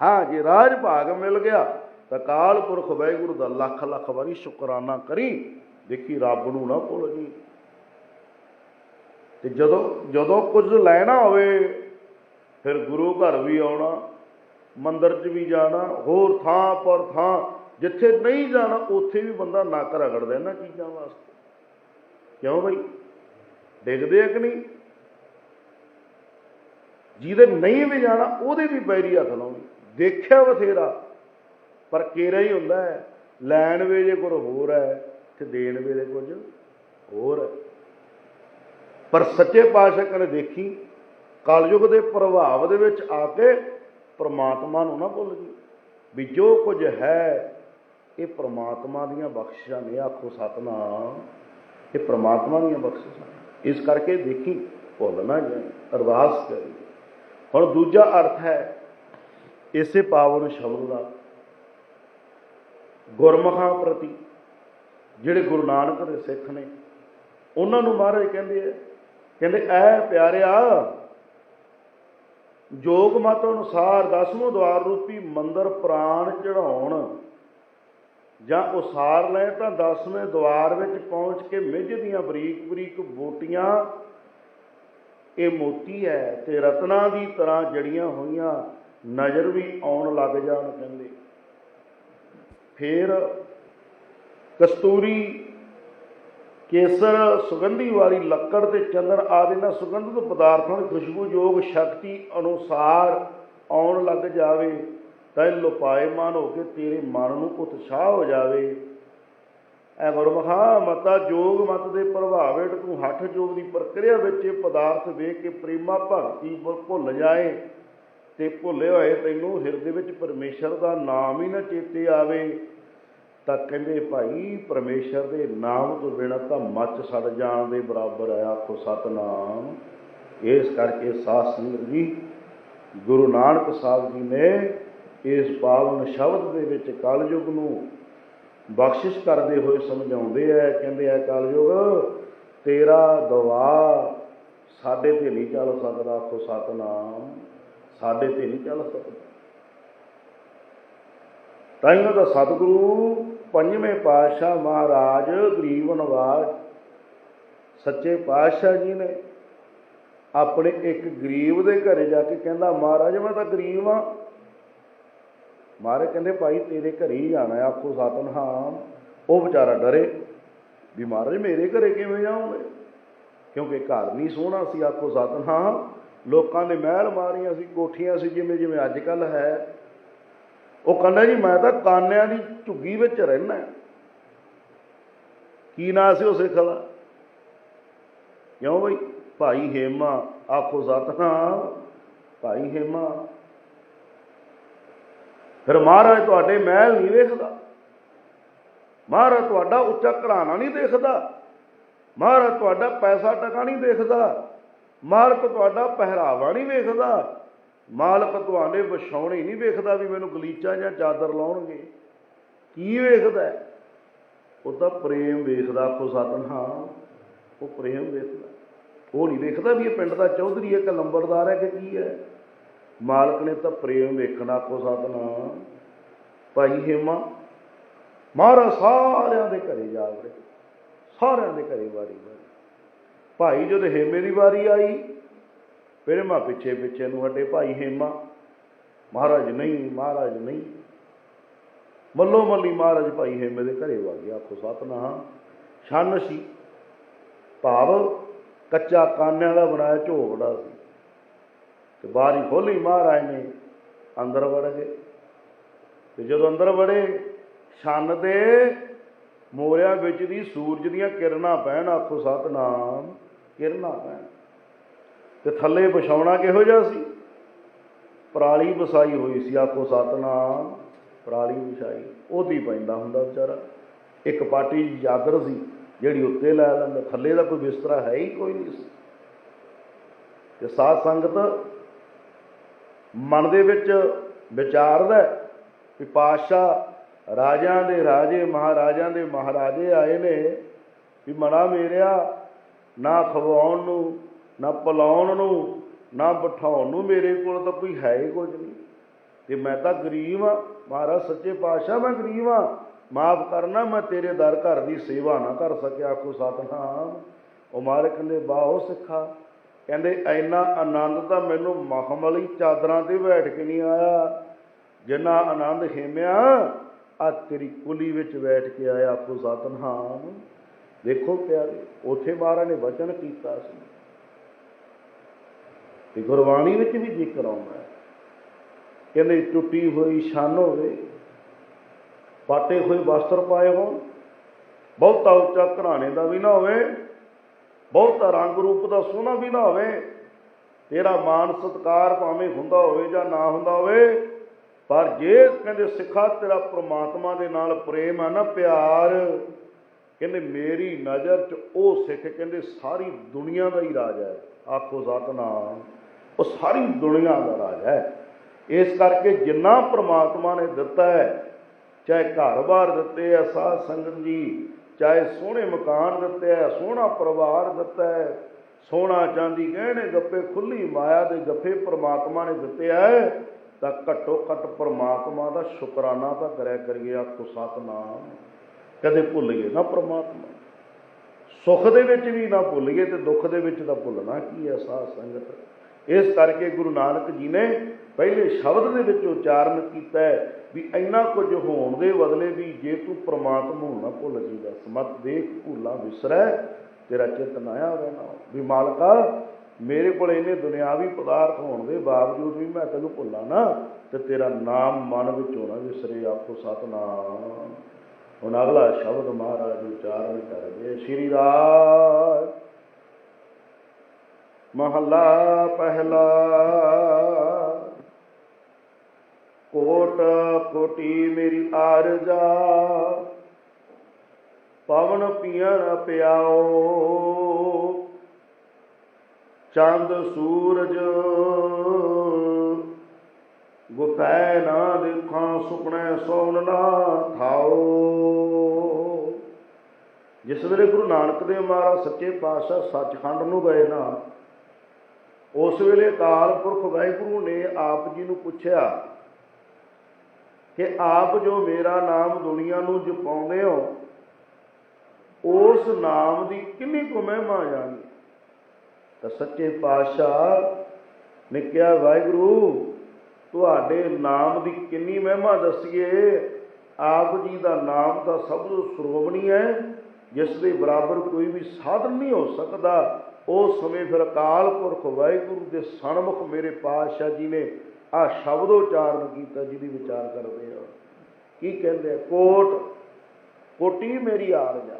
ਹਾਂ, ਜੇ ਰਾਜ ਭਾਗ ਮਿਲ ਗਿਆ ਅਕਾਲ ਪੁਰਖ ਵਾਹਿਗੁਰੂ ਦਾ ਲੱਖ ਲੱਖ ਵਾਰੀ ਸ਼ੁਕਰਾਨਾ ਕਰੀ, ਦੇਖੀ ਰੱਬ ਨੂੰ ਨਾ ਭੁੱਲ ਜੀ। ਤੇ ਜਦੋਂ ਜਦੋਂ ਕੁਝ ਲੈਣਾ ਹੋਵੇ, ਫਿਰ ਗੁਰੂ ਘਰ ਵੀ ਆਉਣਾ, ਮੰਦਰ 'ਚ ਵੀ ਜਾਣਾ, ਹੋਰ ਥਾਂ ਪਰ ਥਾਂ, ਜਿੱਥੇ ਨਹੀਂ ਜਾਣਾ, ਉੱਥੇ ਵੀ ਬੰਦਾ ਨੱਕ ਰਗੜਦਾ ਇਹਨਾਂ ਚੀਜ਼ਾਂ ਵਾਸਤੇ। ਕਿਉਂ ਬਈ? ਡਿੱਗਦੇ ਆ ਕਿ ਨਹੀਂ? ਜਿਹਦੇ ਨਹੀਂ ਵੀ ਜਾਣਾ, ਉਹਦੇ ਵੀ ਪੈਰੀ ਹੱਥ ਲਾਉਣੀ। ਦੇਖਿਆ ਬਥੇਰਾ। ਪਰ ਕੇਰਾ ਹੀ ਹੁੰਦਾ ਹੈ। ਲੈਣ ਵੇਲੇ ਕੁਝ ਹੋਰ ਹੈ ਤੇ ਦੇਣ ਵੇਲੇ ਕੁਝ ਹੋਰ ਹੈ। ਪਰ ਸੱਚੇ ਪਾਤਸ਼ਾਹ ਕਹਿੰਦੇ ਦੇਖੀ? ਕਲਯੁਗ ਦੇ ਪ੍ਰਭਾਵ ਦੇ ਵਿੱਚ ਆ ਕੇ ਪ੍ਰਮਾਤਮਾ ਨੂੰ ਨਾ ਭੁੱਲ ਜੀ ਵੀ ਜੋ ਕੁਝ ਹੈ, ਇਹ ਪ੍ਰਮਾਤਮਾ ਦੀਆਂ ਬਖਸ਼ਿਸ਼ਾਂ ਨੇ। ਆਖੋ ਸਤਨਾਮ, ਇਹ ਪ੍ਰਮਾਤਮਾ ਦੀਆਂ ਬਖਸ਼ਿਸ਼ਾਂ ਇਸ ਕਰਕੇ ਦੇਖੀ, ਭੁੱਲ ਨਾ ਜਾਏ ਅਰਦਾਸ ਕਰੀ। ਹੁਣ ਦੂਜਾ ਅਰਥ ਹੈ, ਇਸੇ ਪਾਵਨ ਸ਼ਬਦ ਦਾ ਗੁਰਮੁਖਾਂ ਪ੍ਰਤੀ ਜਿਹੜੇ ਗੁਰੂ ਨਾਨਕ ਦੇ ਸਿੱਖ ਨੇ, ਉਹਨਾਂ ਨੂੰ ਮਹਾਰਾਜ ਕਹਿੰਦੇ ਆ, ਕਹਿੰਦੇ ਐ ਪਿਆਰਿਆ, ਜੋਗ ਮਤ ਅਨੁਸਾਰ ਦਸਵੇਂ ਦਵਾਰ ਰੂਪੀ ਮੰਦਰ ਪ੍ਰਾਣ ਚੜਾਉਣ ਜਾਂ ਉਸਾਰ ਲੈ ਤਾਂ ਦਸਵੇਂ ਦਵਾਰ ਵਿੱਚ ਪਹੁੰਚ ਕੇ ਮਿੱਝ ਦੀਆਂ ਬਰੀਕ ਬਰੀਕ ਬੋਟੀਆਂ, ਇਹ ਮੋਤੀ ਹੈ ਤੇ ਰਤਨਾਂ ਦੀ ਤਰ੍ਹਾਂ ਜੜੀਆਂ ਹੋਈਆਂ, ਨਜ਼ਰ ਵੀ ਆਉਣ ਲੱਗ ਜਾਣ, ਕਹਿੰਦੇ। ਫੇਰ ਕਸਤੂਰੀ ਕੇਸਰ ਸੁਗੰਧੀ ਵਾਲੀ ਲੱਕੜ ਤੇ ਚੰਦਨ ਆਦਿ ਨਾਲ ਸੁਗੰਧਿਤ ਪਦਾਰਥਾਂ ਦੀ ਖੁਸ਼ਬੂਯੋਗ ਸ਼ਕਤੀ ਅਨੁਸਾਰ ਆਉਣ ਲੱਗ ਜਾਵੇ, ਤਾਂ ਇਹ ਲੋਪਾਇਮਾਨ ਹੋ ਕੇ ਤੇਰੇ ਮਨ ਨੂੰ ਉਤਸ਼ਾਹ ਹੋ ਜਾਵੇ। ਐ ਗੁਰਮਖਾ ਮਤਾ ਜੋਗ ਮਤ ਦੇ ਪ੍ਰਭਾਵ ਹੇਠ ਤੂੰ ਹੱਠ ਜੋਗ ਦੀ ਪ੍ਰਕਿਰਿਆ ਵਿੱਚ ਇਹ ਪਦਾਰਥ ਵੇਖ ਕੇ ਪ੍ਰੇਮਾ ਭਗਤੀ ਭੁੱਲ ਜਾਏ। ਤੇ ਭੁੱਲੇ ਹੋਏ ਤੈਨੂੰ ਹਿਰਦੇ ਵਿੱਚ ਪਰਮੇਸ਼ਰ ਦਾ ਨਾਮ ਹੀ ਨਾ ਚੇਤੇ ਆਵੇ, ਤਾਂ ਕਹਿੰਦੇ ਭਾਈ ਪਰਮੇਸ਼ਰ ਦੇ ਨਾਮ ਤੋਂ ਬਿਨਾਂ ਤਾਂ ਮੱਚ ਸੜ ਜਾਣ ਦੇ ਬਰਾਬਰ ਹੈ ਆਖੋ ਸਤਨਾਮ। ਇਸ ਕਰਕੇ ਸਾਧ ਸੰਗਤ ਜੀ, ਗੁਰੂ ਨਾਨਕ ਸਾਹਿਬ ਜੀ ਨੇ ਇਸ ਪਾਵਨ ਸ਼ਬਦ ਦੇ ਵਿੱਚ ਕਲਯੁਗ ਨੂੰ ਬਖਸ਼ਿਸ਼ ਕਰਦੇ ਹੋਏ ਸਮਝਾਉਂਦੇ ਆ, ਕਹਿੰਦੇ ਆ, ਕਲਯੁਗ, ਤੇਰਾ ਦਵਾ ਸਾਡੇ ਤੇ ਨਹੀਂ ਚੱਲ ਸਕਦਾ, ਆਖੋ ਸਤਨਾਮ। ਸਾਡੇ ਤੇ ਨਹੀਂ ਚੱਲ ਸਕਦਾ। ਤਾਈਓ ਦਾ ਸਤਿਗੁਰੂ ਪੰਜਵੇਂ ਪਾਤਸ਼ਾਹ ਮਹਾਰਾਜ ਗਰੀਬ ਨਵਾਜ, ਸੱਚੇ ਪਾਤਸ਼ਾਹ ਜੀ ਨੇ ਆਪਣੇ ਇੱਕ ਗਰੀਬ ਦੇ ਘਰੇ ਜਾ ਕੇ ਕਹਿੰਦਾ, ਮਹਾਰਾਜ, ਮੈਂ ਤਾਂ ਗਰੀਬ ਆ ਮਹਾਰਾਜ ਕਹਿੰਦੇ, ਭਾਈ, ਤੇਰੇ ਘਰੇ ਹੀ ਜਾਣਾ ਹੈ। ਆਖੋ ਸਤਨਾਮ ਉਹ ਵਿਚਾਰਾ ਡਰੇ ਵੀ, ਮਹਾਰਾਜ, ਮੇਰੇ ਘਰੇ ਕਿਵੇਂ ਜਾਓਗੇ? ਕਿਉਂਕਿ ਘਰ ਨਹੀਂ ਸੋਹਣਾ ਸੀ। ਆਖੋ ਸਤਨਾਮ ਲੋਕਾਂ ਨੇ ਮਹਿਲ ਮਾਰੀਆਂ ਸੀ, ਕੋਠੀਆਂ ਸੀ, ਜਿਵੇਂ ਜਿਵੇਂ ਅੱਜ ਕੱਲ ਹੈ। ਉਹ ਕਹਿੰਦਾ ਜੀ, ਮੈਂ ਤਾਂ ਕਾਨਿਆਂ ਦੀ ਝੁੱਗੀ ਵਿੱਚ ਰਹਿਣਾ ਕੀ ਨਾਂ ਸੀ ਉਹ ਸਿੱਖ ਦਾ ਕਿਉਂ ਬਈ? ਭਾਈ ਹੇਮਾ, ਆਖੋ ਸਤਨਾਮ, ਭਾਈ ਹੇਮਾ। ਫਿਰ ਮਹਾਰਾਜ ਤੁਹਾਡੇ ਮਹਿਲ ਨਹੀਂ ਵੇਖਦਾ। ਮਹਾਰਾਜ ਤੁਹਾਡਾ ਉੱਚਾ ਘਰਾਣਾ ਨਹੀਂ ਦੇਖਦਾ। ਮਹਾਰਾਜ ਤੁਹਾਡਾ ਪੈਸਾ ਟਕਾ ਨਹੀਂ ਦੇਖਦਾ। ਮਾਲਕ ਤੁਹਾਡਾ ਪਹਿਰਾਵਾ ਨਹੀਂ ਵੇਖਦਾ। ਮਾਲਕ ਤੁਹਾਡੇ ਵਿਛਾਉਣੇ ਨਹੀਂ ਵੇਖਦਾ ਵੀ ਮੈਨੂੰ ਗਲੀਚਾ ਜਾਂ ਚਾਦਰ ਲਾਉਣਗੇ। ਕੀ ਵੇਖਦਾ ਉਹ ਤਾਂ ਪ੍ਰੇਮ ਵੇਖਦਾ, ਆਖੋ ਸਤਨਾਮ ਉਹ ਪ੍ਰੇਮ ਵੇਖਦਾ। ਉਹ ਨਹੀਂ ਵੇਖਦਾ ਵੀ ਇਹ ਪਿੰਡ ਦਾ ਚੌਧਰੀ ਹੈ ਕਿ ਲੰਬੜਦਾਰ ਹੈ ਕਿ ਕੀ ਹੈ। ਮਾਲਕ ਨੇ ਤਾਂ ਪ੍ਰੇਮ ਵੇਖਣਾ, ਆਖੋ ਸਤਨਾਮ ਭਾਈ ਹੇਮਾ, ਮਹਾਰਾਜ ਸਾਰਿਆਂ ਦੇ ਘਰੇ ਜਾ ਵੜੇ ਸਾਰਿਆਂ ਦੇ ਘਰੇ ਵਾਰੀ ਵਾਰੀ ਭਾਈ ਜਦ ਹੇਮੇ ਦੀ ਵਾਰੀ ਆਈ, ਫਿਰ ਮਾ ਪਿੱਛੇ ਪਿੱਛੇ ਨੂੰ ਹਟੇ ਭਾਈ ਹੇਮਾ। ਮਹਾਰਾਜ ਨਹੀਂ ਮਹਾਰਾਜ ਨਹੀਂ। ਮੱਲੋ ਮੱਲੀ ਮਹਾਰਾਜ ਭਾਈ ਹੇਮੇ ਦੇ ਘਰੇ ਵਾ ਗਿਆ, ਆਖੋ, ਸਤਨਾਮ, ਛੰਨ ਸੀ। ਭਾਵ ਕੱਚਾ ਕਾਨਿਆਂ ਦਾ ਬਣਾਇਆ ਝੋਪੜਾ ਸੀ। ਤੇ ਬਾਰੀ ਖੋਲੀ ਮਹਾਰਾਜ ਨੇ, ਅੰਦਰ ਵੜ ਗਏ। ਤੇ ਜਦੋਂ ਅੰਦਰ ਵੜੇ, ਛੰਨ ਦੇ ਮੋਰਿਆਂ ਵਿੱਚ ਦੀ ਸੂਰਜ ਦੀਆਂ ਕਿਰਨਾਂ ਪੈਣ, ਆਖੋ, ਸਤਨਾਮ ਕਿਰਨਾ ਪੈਣ। ਤੇ ਥੱਲੇ ਵਿਛਾਉਣਾ ਕਿਹੋ ਜਿਹਾ ਸੀ? ਪਰਾਲੀ ਵਸਾਈ ਹੋਈ ਸੀ, ਆਖੋ ਸਤਨਾਮ, ਪਰਾਲੀ ਵਿਛਾਈ। ਉਹਦੀ ਪੈਂਦਾ ਹੁੰਦਾ ਵਿਚਾਰਾ। ਇੱਕ ਪਾਟੀ ਦੀ ਸੀ, ਜਿਹੜੀ ਉੱਤੇ ਲੈ ਲੈਂਦਾ। ਥੱਲੇ ਦਾ ਕੋਈ ਬਿਸਤਰਾ ਹੈ ਹੀ ਕੋਈ ਨਹੀਂ ਸੀ। ਤੇ ਸਾਧ ਸੰਗਤ ਮਨ ਦੇ ਵਿੱਚ ਵਿਚਾਰਦਾ ਹੈ ਵੀ ਪਾਤਸ਼ਾਹ ਰਾਜਿਆਂ ਦੇ ਰਾਜੇ, ਮਹਾਰਾਜਾਂ ਦੇ ਮਹਾਰਾਜੇ ਆਏ ਨੇ, ਵੀ ਮਨਾ ਮੇਰਿਆ ਨਾ ਖਵਾਉਣ ਨੂੰ, ਨਾ ਪਲਾਉਣ ਨੂੰ, ਨਾ ਬਿਠਾਉਣ ਨੂੰ ਮੇਰੇ ਕੋਲ ਤਾਂ ਕੋਈ ਹੈ ਹੀ ਕੁਝ ਨਹੀਂ। ਤੇ ਮੈਂ ਤਾਂ ਗਰੀਬ ਆ ਮਹਾਰਾਜ ਸੱਚੇ ਪਾਤਸ਼ਾਹ, ਮੈਂ ਗਰੀਬ ਆ ਮਾਫ ਕਰਨਾ, ਮੈਂ ਤੇਰੇ ਦਰ ਘਰ ਦੀ ਸੇਵਾ ਨਾ ਕਰ ਸਕਿਆ ਕੋ ਸਤਨਾਮ। ਉਹ ਮਾਲਕ ਨੇ ਬਾਹੋ ਸਿੱਖਾ। ਕਹਿੰਦੇ ਐਨਾ ਆਨੰਦ ਤਾਂ ਮੈਨੂੰ ਮਖਮਲੀ ਚਾਦਰਾਂ ਤੇ ਬੈਠ ਕੇ ਨਹੀਂ ਆਇਆ। ਜਿੰਨਾ ਆਨੰਦ ਖੇਮਿਆ ਆ ਤੇਰੀ ਕੁਲੀ ਵਿੱਚ ਬੈਠ ਕੇ ਆਇਆ, ਆਖੋ ਸਤਨਾਮ। ਦੇਖੋ ਪਿਆਰੇ, ਉਥੇ ਮਹਾਰਾਜ ਨੇ ਵਚਨ ਕੀਤਾ ਸੀ। ਤੇ ਗੁਰਬਾਣੀ ਵਿੱਚ ਵੀ ਜ਼ਿਕਰ ਆਉਂਦਾ ਹੈ। ਕਹਿੰਦੇ, ਟੁੱਟੀ ਹੋਈ ਛਾਨ ਹੋਵੇ, ਪਾਟੇ ਹੋਏ ਵਸਤਰ ਪਾਏ ਹੋਣ, ਬਹੁਤਾ ਉੱਚਾ ਘਰਾਣੇ ਦਾ ਵੀ ਨਾ ਹੋਵੇ, ਬਹੁਤਾ ਰੰਗ ਰੂਪ ਦਾ ਸੋਹਣਾ ਵੀ ਨਾ ਹੋਵੇ, ਤੇਰਾ ਮਾਨ ਸਤਕਾਰ ਭਾਵੇਂ ਹੁੰਦਾ ਹੋਵੇ ਜਾਂ ਨਾ ਹੁੰਦਾ ਹੋਵੇ, ਪਰ ਜੇ, ਕਹਿੰਦੇ, ਸਿੱਖਾ ਤੇਰਾ ਪ੍ਰਮਾਤਮਾ ਦੇ ਨਾਲ ਪ੍ਰੇਮ ਹੈ ਨਾ ਪਿਆਰ ਕਹਿੰਦੇ ਮੇਰੀ ਨਜ਼ਰ 'ਚ ਉਹ ਸਿੱਖ ਕਹਿੰਦੇ ਸਾਰੀ ਦੁਨੀਆ ਦਾ ਹੀ ਰਾਜ ਹੈ, ਆਖੋ ਸਤਨਾਮ ਉਹ ਸਾਰੀ ਦੁਨੀਆ ਦਾ ਰਾਜ ਹੈ। ਇਸ ਕਰਕੇ ਜਿੰਨਾ ਪ੍ਰਮਾਤਮਾ ਨੇ ਦਿੱਤਾ ਹੈ, ਚਾਹੇ ਘਰ-ਬਾਰ ਦਿੱਤੇ ਆ ਸਾਧ ਸੰਗਤ ਜੀ, ਚਾਹੇ ਸੋਹਣੇ ਮਕਾਨ ਦਿੱਤੇ ਆ, ਸੋਹਣਾ ਪਰਿਵਾਰ ਦਿੱਤਾ ਹੈ ਸੋਨਾ ਚਾਂਦੀ ਗਹਿਣੇ ਗੱਪੇ ਖੁੱਲੀ ਮਾਇਆ ਦੇ ਗੱਫੇ ਪ੍ਰਮਾਤਮਾ ਨੇ ਦਿੱਤੇ ਆ, ਤਾਂ ਘੱਟੋ ਘੱਟ ਪ੍ਰਮਾਤਮਾ ਦਾ ਸ਼ੁਕਰਾਨਾ ਤਾਂ ਕਰਿਆ ਕਰੀਏ, ਆਖੋ ਸਤਨਾਮ ਕਦੇ ਭੁੱਲੀਏ ਨਾ ਪ੍ਰਮਾਤਮਾ। ਸੁੱਖ ਦੇ ਵਿੱਚ ਵੀ ਨਾ ਭੁੱਲੀਏ ਤੇ ਦੁੱਖ ਦੇ ਵਿੱਚ ਤਾਂ ਭੁੱਲਣਾ ਕੀ ਹੈ ਸਾਧ ਸੰਗਤ? ਇਸ ਕਰਕੇ ਗੁਰੂ ਨਾਨਕ ਜੀ ਨੇ ਪਹਿਲੇ ਸ਼ਬਦ ਦੇ ਵਿੱਚ ਉਚਾਰਨ ਕੀਤਾ ਵੀ ਇੰਨਾ ਕੁਝ ਹੋਣ ਦੇ ਬਦਲੇ ਵੀ ਜੇ ਤੂੰ ਪ੍ਰਮਾਤਮਾ ਨੂੰ ਨਾ ਭੁੱਲ ਜੀਦਾ ਸਮਤ ਦੇਖ ਭੁੱਲਾ ਵਿਸਰੈ, ਤੇਰਾ ਚਿੱਤ ਨਾ ਆਵੇ ਨਾ। ਵੀ ਮਾਲਕਾ, ਮੇਰੇ ਕੋਲ ਇਹਨੇ ਦੁਨਿਆਵੀ ਪਦਾਰਥ ਹੋਣ ਦੇ ਬਾਵਜੂਦ ਵੀ ਮੈਂ ਤੈਨੂੰ ਭੁੱਲਾਂ ਨਾ, ਤੇ ਤੇਰਾ ਨਾਮ ਮਨ ਵਿੱਚੋਂ ਨਾ ਵਿਸਰੇ ਆਪੋ ਸਤਨਾਮ। ਹੁਣ ਅਗਲਾ ਸ਼ਬਦ ਮਹਾਰਾਜ ਉਚਾਰਨ ਕਰਦੇ ਸ਼੍ਰੀ ਰਾਜ ਮਹੱਲਾ ਪਹਿਲਾ। ਕੋਟ ਕੋਟੀ ਮੇਰੀ ਆਰਜਾ, ਪਵਨ ਪੀਣ ਪਿਆਓ ਚੰਦ ਸੂਰਜ ਗੁਫੈ ਨਾ ਦੇਖਾਂ, ਸੁਪਨੇ ਸੋਨ ਨਾ ਥਾਓ ਜਿਸ ਵੇਲੇ ਗੁਰੂ ਨਾਨਕ ਦੇਵ ਮਹਾਰਾਜ ਸੱਚੇ ਪਾਤਸ਼ਾਹ ਸੱਚਖੰਡ ਨੂੰ ਗਏ ਨਾ, ਉਸ ਵੇਲੇ ਅਕਾਲ ਪੁਰਖ ਵਾਹਿਗੁਰੂ ਨੇ ਆਪ ਜੀ ਨੂੰ ਪੁੱਛਿਆ ਕਿ ਆਪ ਜੋ ਮੇਰਾ ਨਾਮ ਦੁਨੀਆ ਨੂੰ ਜਪਾਉਂਦੇ ਹੋ, ਉਸ ਨਾਮ ਦੀ ਕਿੰਨੀ ਕੁ ਮਹਿਮਾ ਜਾਣੀ? ਤਾਂ ਸੱਚੇ ਪਾਤਸ਼ਾਹ ਨੇ ਕਿਹਾ, ਵਾਹਿਗੁਰੂ ਤੁਹਾਡੇ ਨਾਮ ਦੀ ਕਿੰਨੀ ਮਹਿਮਾ ਦੱਸੀਏ। ਆਪ ਜੀ ਦਾ ਨਾਮ ਤਾਂ ਸਭ ਤੋਂ ਸ਼੍ਰੋਮਣੀ ਹੈ। ਜਿਸ ਦੇ ਬਰਾਬਰ ਕੋਈ ਵੀ ਸਾਧਨ ਨਹੀਂ ਹੋ ਸਕਦਾ। ਉਸ ਸਮੇਂ ਫਿਰ ਅਕਾਲ ਪੁਰਖ ਵਾਹਿਗੁਰੂ ਦੇ ਸਨਮੁਖ ਮੇਰੇ ਪਾਤਸ਼ਾਹ ਜੀ ਨੇ ਆ ਸ਼ਬਦ ਉਚਾਰਨ ਕੀਤਾ ਜਿਹਦੀ ਵਿਚਾਰ ਕਰਦੇ ਆ ਕੀ ਕਹਿੰਦੇ ਕੋਟ, ਕੋਟੀ ਮੇਰੀ ਆਰਜਾ।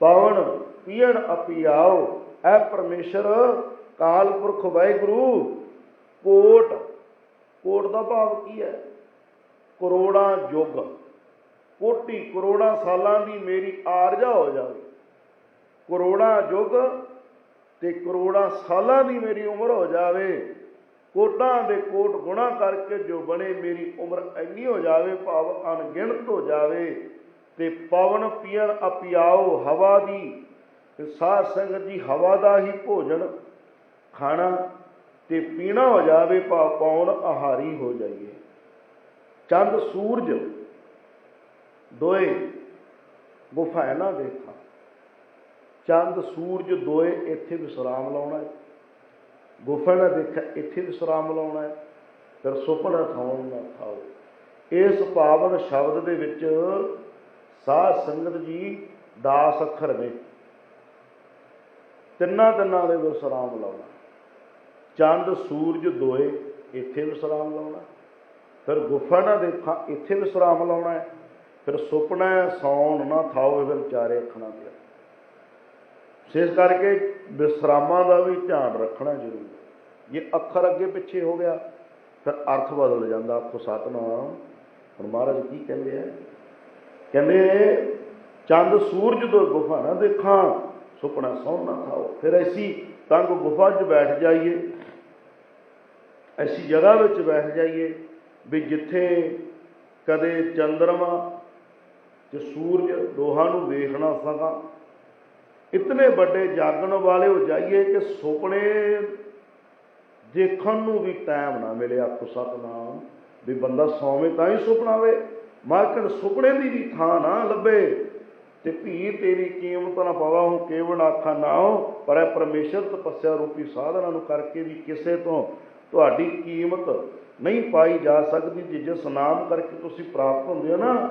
ਪਵਨ ਪੀਣ ਅਪਿਆਓ। ਐ ਪਰਮੇਸ਼ਰ ਕਾਲ ਪੁਰਖ ਵਾਹਿਗੁਰੂ, ਕੋਟ ਕੋਟ ਦਾ ਭਾਵ ਕੀ ਹੈ? ਕਰੋੜਾਂ ਯੁੱਗ, ਕੋਟੀ ਕਰੋੜਾਂ ਸਾਲਾਂ ਦੀ ਮੇਰੀ ਆਰਜਾ ਹੋ ਜਾਵੇ। ਕਰੋੜਾਂ ਯੁੱਗ ਤੇ ਕਰੋੜਾਂ ਸਾਲਾਂ ਦੀ ਮੇਰੀ ਉਮਰ ਹੋ ਜਾਵੇ। ਕੋਟਾਂ ਦੇ ਕੋਟ ਗੁਣਾ ਕਰਕੇ ਜੋ ਬਣੇ, ਮੇਰੀ ਉਮਰ ਇੰਨੀ ਹੋ ਜਾਵੇ, ਭਾਵ ਅਣਗਿਣਤ ਹੋ ਜਾਵੇ ਤੇ ਪਵਨ ਪੀਣ ਅਪਿਆਓ ਹਵਾ ਦੀ ਤੇ ਸਾਧ ਸੰਗਤ ਜੀ ਹਵਾ ਦਾ ਹੀ ਭੋਜਨ, ਖਾਣਾ ਤੇ ਪੀਣਾ ਹੋ ਜਾਵੇ ਭਾਵ ਪੌਣ ਆਹਾਰੀ ਹੋ ਜਾਈਏ। ਚੰਦ, ਸੂਰਜ, ਦੋਏ, ਗੁਫਾ ਨਾ ਦੇਖਾਂ ਚੰਦ, ਸੂਰਜ, ਦੋਏ, ਇੱਥੇ ਵਿਸਰਾਮ ਲਾਉਣਾ ਹੈ। ਗੁਫਾ ਨਾ ਦੇਖਿਆ ਇੱਥੇ ਵਿਸਰਾਮ ਲਾਉਣਾ ਹੈ। ਫਿਰ ਸੁਪਨਾ ਥਾਉਣ ਨਾ ਥਾਓ। ਇਸ ਪਾਵਨ ਸ਼ਬਦ ਦੇ ਵਿੱਚ ਸਾਧ ਸੰਗਤ ਜੀ ਦਾਸ ਅੱਖਰ ਨੇ। ਤਿੰਨਾਂ ਤਿੰਨਾਂ ਦੇ ਵਿਸਰਾਮ ਲਾਉਣਾ। ਚੰਦ, ਸੂਰਜ, ਦੋਏ ਇੱਥੇ ਵਿਸਰਾਮ ਲਾਉਣਾ ਫਿਰ ਗੁਫਾ ਨਾ ਦੇਖਾਂ, ਇੱਥੇ ਵਿਸਰਾਮ ਲਾਉਣਾ ਹੈ। ਫਿਰ ਸੁਪਨਾ ਸੌਣ ਨਾ ਥਾਓ, ਫਿਰ ਚਾਰੇ ਅੱਖਣਾ ਪਿਆ ਵਿਸ਼ੇਸ਼ ਕਰਕੇ ਵਿਸਰਾਮਾਂ ਦਾ ਵੀ ਧਿਆਨ ਰੱਖਣਾ ਜ਼ਰੂਰੀ ਹੈ। ਜੇ ਅੱਖਰ ਅੱਗੇ ਪਿੱਛੇ ਹੋ ਗਿਆ, ਫਿਰ ਅਰਥ ਬਦਲ ਜਾਂਦਾ। ਆਖੋ, ਸਤਨਾਮ। ਹੁਣ ਮਹਾਰਾਜ ਕੀ ਕਹਿੰਦੇ ਆ? ਕਹਿੰਦੇ, ਚੰਦ, ਸੂਰਜ ਤੋਂ ਗੁਫਾ ਨਾ ਦੇਖਾਂ, ਸੁਪਨਾ ਸੌਣ ਨਾ ਖਾਓ ਫਿਰ ਐਸੀ ਤੰਗ ਗੁਫਾ 'ਚ ਬੈਠ ਜਾਈਏ। ਐਸੀ ਜਗ੍ਹਾ ਵਿੱਚ ਬੈਠ ਜਾਈਏ ਵੀ ਜਿੱਥੇ ਕਦੇ ਚੰਦਰਮਾ ਤੇ ਸੂਰਜ ਦੋਹਾਂ ਨੂੰ ਵੇਖ ਨਾ ਸਕਾਂ। ਇਤਨੇ ਵੱਡੇ ਜਾਗਣ ਵਾਲੇ ਹੋ ਜਾਈਏ ਕਿ ਸੁਪਨੇ ਦੇਖਣ ਨੂੰ ਵੀ ਟਾਈਮ ਨਾ ਮਿਲੇ ਆਖੋ ਸਤਨਾਮ, ਵੀ ਬੰਦਾ ਸੌਵੇਂ ਤਾਂ ਹੀ ਸੁਪਨਾ ਵੇ ਮਾਲਕਨ ਸੁਪਨੇ ਦੀ ਵੀ ਥਾਂ ਨਾ ਲੱਭੇ ਤੇ ਭੀ ਤੇਰੀ ਕੀਮਤ ਨਾ ਪਵਾ ਹੂੰ ਕੇਵਲ ਆਖਾਂ ਨਾਉ ਪਰ ਇਹ ਪਰਮੇਸ਼ਰ ਤਪੱਸਿਆ ਰੂਪੀ ਸਾਧਨਾ ਨੂੰ ਕਰਕੇ ਵੀ ਕਿਸੇ ਤੋਂ ਤੁਹਾਡੀ ਕੀਮਤ ਨਹੀਂ ਪਾਈ ਜਾ ਸਕਦੀ ਜੇ। ਜਿਸ ਨਾਮ ਕਰਕੇ ਤੁਸੀਂ ਪ੍ਰਾਪਤ ਹੁੰਦੇ ਹੋ ਨਾ,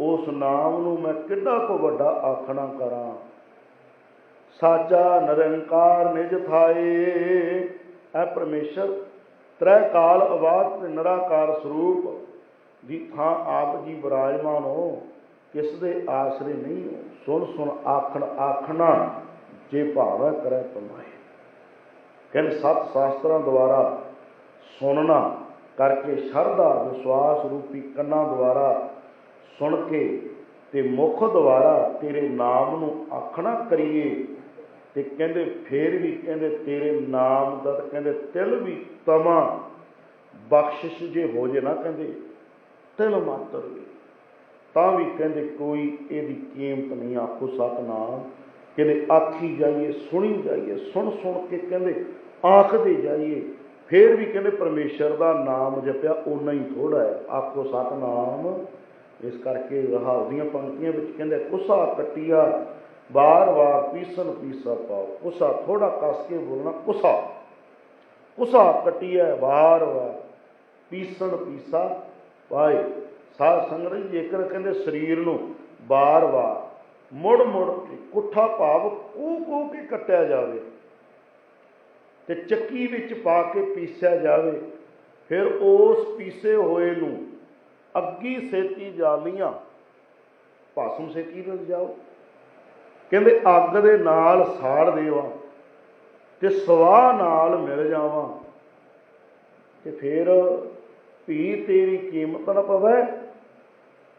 ਉਸ ਨਾਮ ਨੂੰ ਮੈਂ ਕਿੱਡਾ ਕੋ ਵੱਡਾ ਆਖਣਾ ਕਰਾਂ। ਸਾਚਾ ਨਿਰੰਕਾਰ ਨਿਜ ਥਾਏ, ਐ ਪਰਮੇਸ਼ਰ ਤ੍ਰੈ ਕਾਲ ਅਵਾਦ ਤੇ ਨਿਰਾਕਾਰ ਸਰੂਪ ਦੀ ਥਾਂ ਆਪ ਜੀ ਬਿਰਾਜਮਾਨ ਹੋ, ਕਿਸ ਦੇ ਆਸਰੇ ਨਹੀਂ ਹੋ। ਸੁਣ ਸੁਣ ਆਖਣ ਆਖਣਾ ਜੇ ਭਾਵੈ ਕਰੈ ਪਮਾਏ ਕਹਿੰਦੇ ਸਤ ਸ਼ਾਸਤਰਾਂ ਦੁਆਰਾ ਸੁਣਨਾ ਕਰਕੇ ਸ਼ਰਧਾ, ਵਿਸ਼ਵਾਸ ਰੂਪੀ ਕੰਨਾਂ ਦੁਆਰਾ ਸੁਣ ਕੇ ਤੇ ਮੁਖ ਦੁਆਰਾ ਤੇਰੇ ਨਾਮ ਨੂੰ ਆਖਣਾ ਕਰੀਏ। ਤੇ ਕਹਿੰਦੇ, ਫੇਰ ਵੀ ਕਹਿੰਦੇ, ਤੇਰੇ ਨਾਮ ਦਾ ਤਾਂ ਕਹਿੰਦੇ, ਤਿਲ ਵੀ ਤਮਾ ਬਖਸ਼ਿਸ਼ ਜੇ ਹੋ ਜੇ ਨਾ ਕਹਿੰਦੇ, ਤਿਲ ਮਾਤਰ ਵੀ ਤਾਂ ਵੀ ਕਹਿੰਦੇ, ਕੋਈ ਇਹਦੀ ਕੀਮਤ ਨਹੀਂ, ਆਖੋ ਸਤਨਾਮ। ਕਹਿੰਦੇ ਆਖੀ ਜਾਈਏ, ਸੁਣੀ ਜਾਈਏ ਸੁਣ ਸੁਣ ਕੇ ਕਹਿੰਦੇ, ਆਖਦੇ ਜਾਈਏ ਫੇਰ ਵੀ ਕਹਿੰਦੇ ਪਰਮੇਸ਼ਰ ਦਾ ਨਾਮ ਜਪਿਆ, ਓਨਾ ਹੀ ਥੋੜਾ ਹੈ। ਆਖੋ, ਸਤਨਾਮ। ਇਸ ਕਰਕੇ ਰਹਾਉ ਦੀਆਂ ਪੰਕਤੀਆਂ ਵਿੱਚ ਕਹਿੰਦੇ, ਕੁਸਾ ਕੱਟਿਆ ਬਾਰ-ਬਾਰ ਪੀਸਣ ਪੀਸਾ ਪਾਓ। ਕੁਸਾ ਥੋੜਾ ਕਸ ਕੇ ਬੋਲਣਾ, ਕੁਸਾ। ਕੁਸਾ ਕੱਟਿਆ ਬਾਰ-ਬਾਰ ਪੀਸਣ ਪੀਸਾ ਪਾਏ। ਸਾਧ ਸੰਗਤ ਜੇਕਰ ਕਹਿੰਦੇ ਸਰੀਰ ਨੂੰ ਬਾਰ-ਬਾਰ ਮੁੜ-ਮੁੜ ਕੇ ਕੁੱਠਾ ਭਾਵ ਕੂ ਕੂ ਕੇ ਕੱਟਿਆ ਜਾਵੇ ਤੇ ਚੱਕੀ ਵਿੱਚ ਪਾ ਕੇ ਪੀਸਿਆ ਜਾਵੇ, ਫਿਰ ਉਸ ਪੀਸੇ ਹੋਏ ਨੂੰ ਅੱਗੀ ਸੇਤੀ ਜਾਲੀਆਂ ਭਾਸਮ ਸੇਤੀ ਨਾਲ ਜਾਓ ਕਹਿੰਦੇ, ਅੱਗ ਦੇ ਨਾਲ ਸਾੜ ਦੇਵਾਂ ਤੇ ਸਵਾਹ ਨਾਲ ਮਿਲ ਜਾਵਾਂ ਤੇ ਫਿਰ ਭੀ ਤੇਰੀ ਕੀਮਤ ਨਾ ਪਵੇ।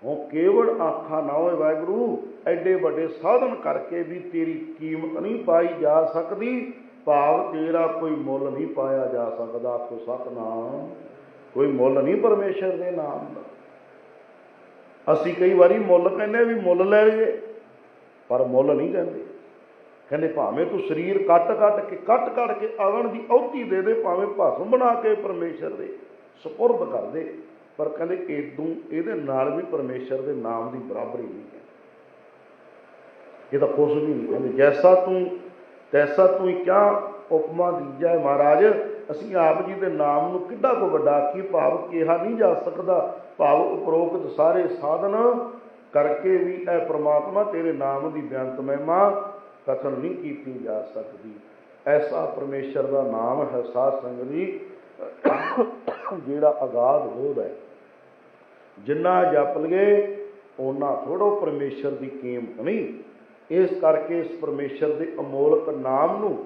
ਉਹ ਕੇਵਲ ਆਖਾ ਨਾ ਹੋਏ, ਵਾਹਿਗੁਰੂ, ਐਡੇ ਵੱਡੇ ਸਾਧਨ ਕਰਕੇ ਵੀ ਤੇਰੀ ਕੀਮਤ ਨਹੀਂ ਪਾਈ ਜਾ ਸਕਦੀ। ਭਾਵ ਤੇਰਾ ਕੋਈ ਮੁੱਲ ਨਹੀਂ ਪਾਇਆ ਜਾ ਸਕਦਾ ਆਖੋ ਸਤਨਾਮ। ਕੋਈ ਮੁੱਲ ਨਹੀਂ ਪਰਮੇਸ਼ਰ ਦੇ ਨਾਮ ਦਾ। ਅਸੀਂ ਕਈ ਵਾਰੀ ਮੁੱਲ ਕਹਿੰਦੇ ਵੀ ਮੁੱਲ ਲੈ ਲਈਏ, ਪਰ ਮੁੱਲ ਨਹੀਂ ਕਹਿੰਦੇ। ਕਹਿੰਦੇ ਭਾਵੇਂ ਤੂੰ ਸਰੀਰ ਕੱਟ ਕੱਟ ਕੇ, ਕੱਟ ਕੱਟ ਕੇ ਅਗਣ ਦੀ ਔਤੀ ਦੇ ਦੇ, ਭਾਵੇਂ ਭਸਮ ਬਣਾ ਕੇ ਪਰਮੇਸ਼ਰ ਦੇ ਸਪੁਰਦ ਕਰ ਦੇ, ਪਰ ਕਹਿੰਦੇ ਏਦੂ ਇਹਦੇ ਨਾਲ ਵੀ ਪਰਮੇਸ਼ਰ ਦੇ ਨਾਮ ਦੀ ਬਰਾਬਰੀ ਨਹੀਂ ਹੈ। ਇਹ ਤਾਂ ਕੁਛ ਵੀ ਨਹੀਂ ਕਹਿੰਦੇ। ਜੈਸਾ ਤੂੰ ਤੈਸਾ ਤੂੰ ਕਿਆ ਉਪਮਾ ਦੀਜਾ ਹੈ ਮਹਾਰਾਜ? ਅਸੀਂ ਆਪ ਜੀ ਦੇ ਨਾਮ ਨੂੰ ਕਿੱਡਾ ਕੋ ਵੱਡਾ ਕੀ ਭਾਵ ਕਿਹਾ ਨਹੀਂ ਜਾ ਸਕਦਾ? ਭਾਵ ਉਪਰੋਕਤ ਸਾਰੇ ਸਾਧਨ ਕਰਕੇ ਵੀ ਇਹ ਪ੍ਰਮਾਤਮਾ ਤੇਰੇ ਨਾਮ ਦੀ ਬੇਅੰਤ ਮਹਿਮਾ ਕਥਨ ਨਹੀਂ ਕੀਤੀ ਜਾ ਸਕਦੀ। ਐਸਾ ਪਰਮੇਸ਼ਰ ਦਾ ਨਾਮ ਹੈ ਸਾਧ ਸੰਗਤ ਜੀ ਜਿਹੜਾ ਅਗਾਧ ਬੋਧ ਹੈ। ਜਿੰਨਾ ਜਪ ਲਗੇ ਉਹਨਾਂ ਥੋੜੋ ਪਰਮੇਸ਼ਰ ਦੀ ਕੀਮਤ ਨਹੀਂ। ਇਸ ਕਰਕੇ ਇਸ ਪਰਮੇਸ਼ਰ ਦੇ ਅਮੋਲਕ ਨਾਮ ਨੂੰ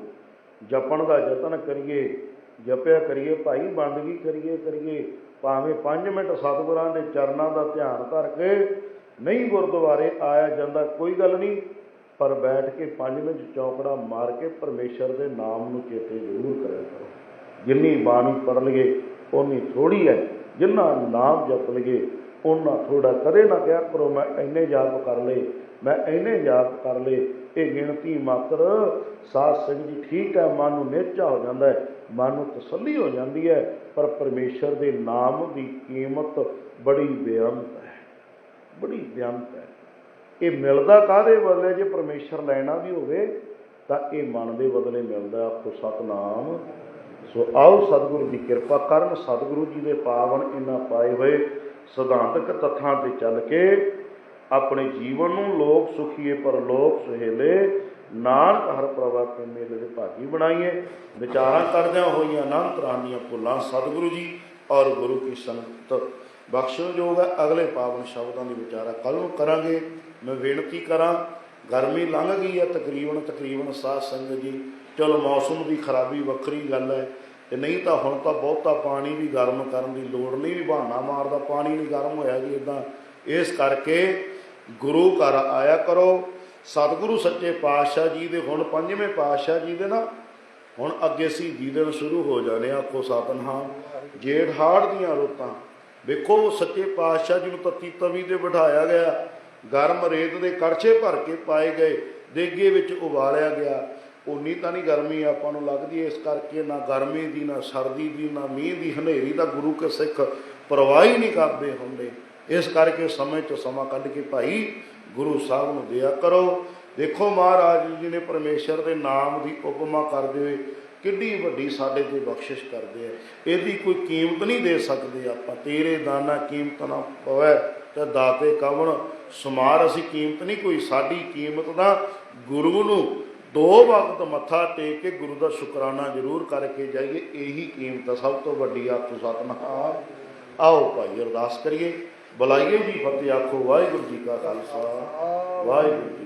ਜਪਣ ਦਾ ਯਤਨ ਕਰੀਏ, ਜਪਿਆ ਕਰੀਏ, ਭਾਈ ਬੰਦਗੀ ਕਰੀਏ ਕਰੀਏ, ਭਾਵੇਂ 5 ਮਿੰਟ ਸਤਿਗੁਰਾਂ ਦੇ ਚਰਨਾਂ ਦਾ ਧਿਆਨ ਧਰ ਕੇ ਨਹੀਂ ਗੁਰਦੁਆਰੇ ਆਇਆ ਜਾਂਦਾ, ਕੋਈ ਗੱਲ ਨਹੀਂ, ਪਰ ਬੈਠ ਕੇ 5 ਮਿੰਟ ਚੌਕੜਾ ਮਾਰ ਕੇ ਪਰਮੇਸ਼ਰ ਦੇ ਨਾਮ ਨੂੰ ਚੇਤੇ ਜ਼ਰੂਰ ਕਰਿਆ ਕਰੋ। ਜਿੰਨੀ ਬਾਣੀ ਪੜ ਲਈਏ ਉਨੀ ਥੋੜੀ ਹੈ, ਜਿੰਨਾ ਨਾਮ ਜਪ ਲਈਏ ਉਹਨਾਂ ਥੋੜਾ ਕਦੇ ਨਾ ਕਿਹਾ ਕਰੋ, ਮੈਂ ਇੰਨੇ ਜਾਪ ਕਰ ਲਏ, ਮੈਂ ਇੰਨੇ ਜਾਪ ਕਰ ਲਏ। ਇਹ ਗਿਣਤੀ ਮਾਤਰ ਸਾਧ ਸੰਗਤ ਜੀ ਠੀਕ ਹੈ, ਮਨ ਨੂੰ ਨਿਹਚਾ ਹੋ ਜਾਂਦਾ ਹੈ, ਮਨ ਨੂੰ ਤਸੱਲੀ ਹੋ ਜਾਂਦੀ ਹੈ, ਪਰ ਪਰਮੇਸ਼ਰ ਦੇ ਨਾਮ ਦੀ ਕੀਮਤ ਬੜੀ ਬੇਅੰਤ ਹੈ, ਬੜੀ ਬੇਅੰਤ ਹੈ। ਇਹ ਮਿਲਦਾ ਕਾਦੇ ਬਦਲੇ? ਜੇ ਪਰਮੇਸ਼ਰ ਲੈਣਾ ਵੀ ਹੋਵੇ, ਤਾਂ ਇਹ ਮਨ ਦੇ ਬਦਲੇ ਮਿਲਦਾ ਆਪੋ ਸਤਨਾਮ। ਸੋ ਆਓ ਸਤਿਗੁਰੂ ਦੀ ਕਿਰਪਾ ਕਰਨ, ਸਤਿਗੁਰੂ ਜੀ ਦੇ ਪਾਵਨ ਇਹਨਾਂ ਪਾਏ ਹੋਏ ਸਿਧਾਂਤਕ ਤੱਥਾਂ ਤੇ ਚੱਲ ਕੇ ਆਪਣੇ ਜੀਵਨ ਨੂੰ ਲੋਕ ਸੁਖੀਏ ਪਰ ਲੋਕ ਸੁਹੇਲੇ, ਨਾਨਕ ਹਰ ਪ੍ਰਵਾਹ ਮੇਲੇ ਦੇ ਭਾਗੀ ਬਣਾਈਏ। ਵਿਚਾਰਾਂ ਕਰਦਿਆਂ ਹੋਈਆਂ ਅਨੰਤ ਰਾਨੀਆਂ ਭੁੱਲਾਂ ਸਤਿਗੁਰੂ ਜੀ ਔਰ ਗੁਰੂ ਕੀ ਸੰਗਤ। ਬਖਸ਼ਣਯੋਗ ਹੈ, ਅਗਲੇ ਪਾਵਨ ਸ਼ਬਦਾਂ ਦੀ ਵਿਚਾਰਾ ਕੱਲ ਨੂੰ ਕਰਾਂਗੇ। ਮੈਂ ਬੇਨਤੀ ਕਰਾਂ, ਗਰਮੀ ਲੰਘ ਗਈ ਹੈ, ਤਕਰੀਬਨ ਤਕਰੀਬਨ ਸਾਧ ਸੰਗਤ ਜੀ, ਚਲੋ ਮੌਸਮ ਦੀ ਖਰਾਬੀ ਵੱਖਰੀ ਗੱਲ ਹੈ। ਤੇ ਨਹੀਂ ਤਾਂ ਹੁਣ ਤਾਂ ਬਹੁਤਾ ਪਾਣੀ ਵੀ ਗਰਮ ਕਰਨ ਦੀ ਲੋੜ ਨਹੀਂ, ਵੀ ਬਹਾਨਾ ਮਾਰਦਾ, ਪਾਣੀ ਨਹੀਂ ਗਰਮ ਹੋਇਆ ਜੀ ਇਦਾਂ ਇਸ ਕਰਕੇ ਗੁਰੂ ਘਰ ਆਇਆ ਕਰੋ। ਸਤਿਗੁਰੂ ਸੱਚੇ ਪਾਤਸ਼ਾਹ ਜੀ ਦੇ ਹੁਣ ਪੰਜਵੇਂ ਪਾਤਸ਼ਾਹ ਜੀ ਦੇ ਨਾ, ਹੁਣ ਅੱਗੇ ਸ਼ਹੀਦੀ ਦਿਨ ਸ਼ੁਰੂ ਹੋ ਜਾਣੇ ਆਖੋ ਸਤਨਾਮ ਜੇਠ ਹਾੜ ਦੀਆਂ ਰੁੱਤਾਂ। ਵੇਖੋ ਸੱਚੇ ਪਾਤਸ਼ਾਹ ਜੀ ਨੂੰ ਤਤੀ ਤਵੀ ਤੇ ਬਿਠਾਇਆ ਗਿਆ। ਗਰਮ ਰੇਤ ਦੇ ਕੜਛੇ ਭਰ ਕੇ ਪਾਏ ਗਏ। ਦੇਗੇ ਵਿੱਚ ਉਬਾਲਿਆ ਗਿਆ। ਉਨੀ ਤਾਂ ਨਹੀਂ ਗਰਮੀ ਆਪਾਂ ਨੂੰ ਲੱਗਦੀ, ਇਸ ਕਰਕੇ ਨਾ ਗਰਮੀ ਦੀ, ਨਾ ਸਰਦੀ ਦੀ, ਨਾ ਮੀਂਹ ਦੀ, ਹਨੇਰੀ ਦਾ ਗੁਰੂ ਕੇ ਸਿੱਖ ਪਰਵਾਹ ਹੀ ਨਹੀਂ ਕਰਦੇ ਹੁੰਦੇ। ਇਸ ਕਰਕੇ ਸਮੇਂ ਤੋਂ ਸਮਾਂ ਕੱਢ ਕੇ ਭਾਈ ਗੁਰੂ ਸਾਹਿਬ ਨੂੰ ਦਿਆ ਕਰੋ। ਦੇਖੋ ਮਹਾਰਾਜ ਜੀ ਨੇ ਪਰਮੇਸ਼ਰ ਦੇ ਨਾਮ ਦੀ ਉਪਮਾ ਕਰਦੇ ਹੋਏ ਕਿੰਨੀ ਵੱਡੀ ਸਾਡੇ ਤੇ ਬਖਸ਼ਿਸ਼ ਕਰਦੇ ਆ। ਇਹਦੀ ਕੋਈ ਕੀਮਤ ਨਹੀਂ ਦੇ ਸਕਦੇ ਆਪਾਂ। ਤੇਰੇ ਦਾਨਾ ਕੀਮਤ ਨਾ ਪਵੇ ਤੇ ਦਾਤੇ ਕਵਣ। ਸਮਾਰ ਅਸੀਂ ਕੀਮਤ ਨਹੀਂ, ਕੋਈ ਸਾਡੀ ਕੀਮਤ ਦਾ ਗੁਰੂ ਨੂੰ ਦੋ ਵਕਤ ਮੱਥਾ ਟੇਕ ਕੇ ਗੁਰੂ ਦਾ ਸ਼ੁਕਰਾਨਾ ਜ਼ਰੂਰ ਕਰਕੇ ਜਾਈਏ, ਇਹੀ ਕੀਮਤ ਸਭ ਤੋਂ ਵੱਡੀ ਆਖੋ ਸਤਨਾਮ। ਆਓ ਭਾਈ ਅਰਦਾਸ ਕਰੀਏ। ਬੁਲਾਈਏ ਜੀ ਫਤਿਹ ਆਖੋ, ਵਾਹਿਗੁਰੂ ਜੀ ਕਾ ਖਾਲਸਾ, ਵਾਹਿਗੁਰੂ ਜੀ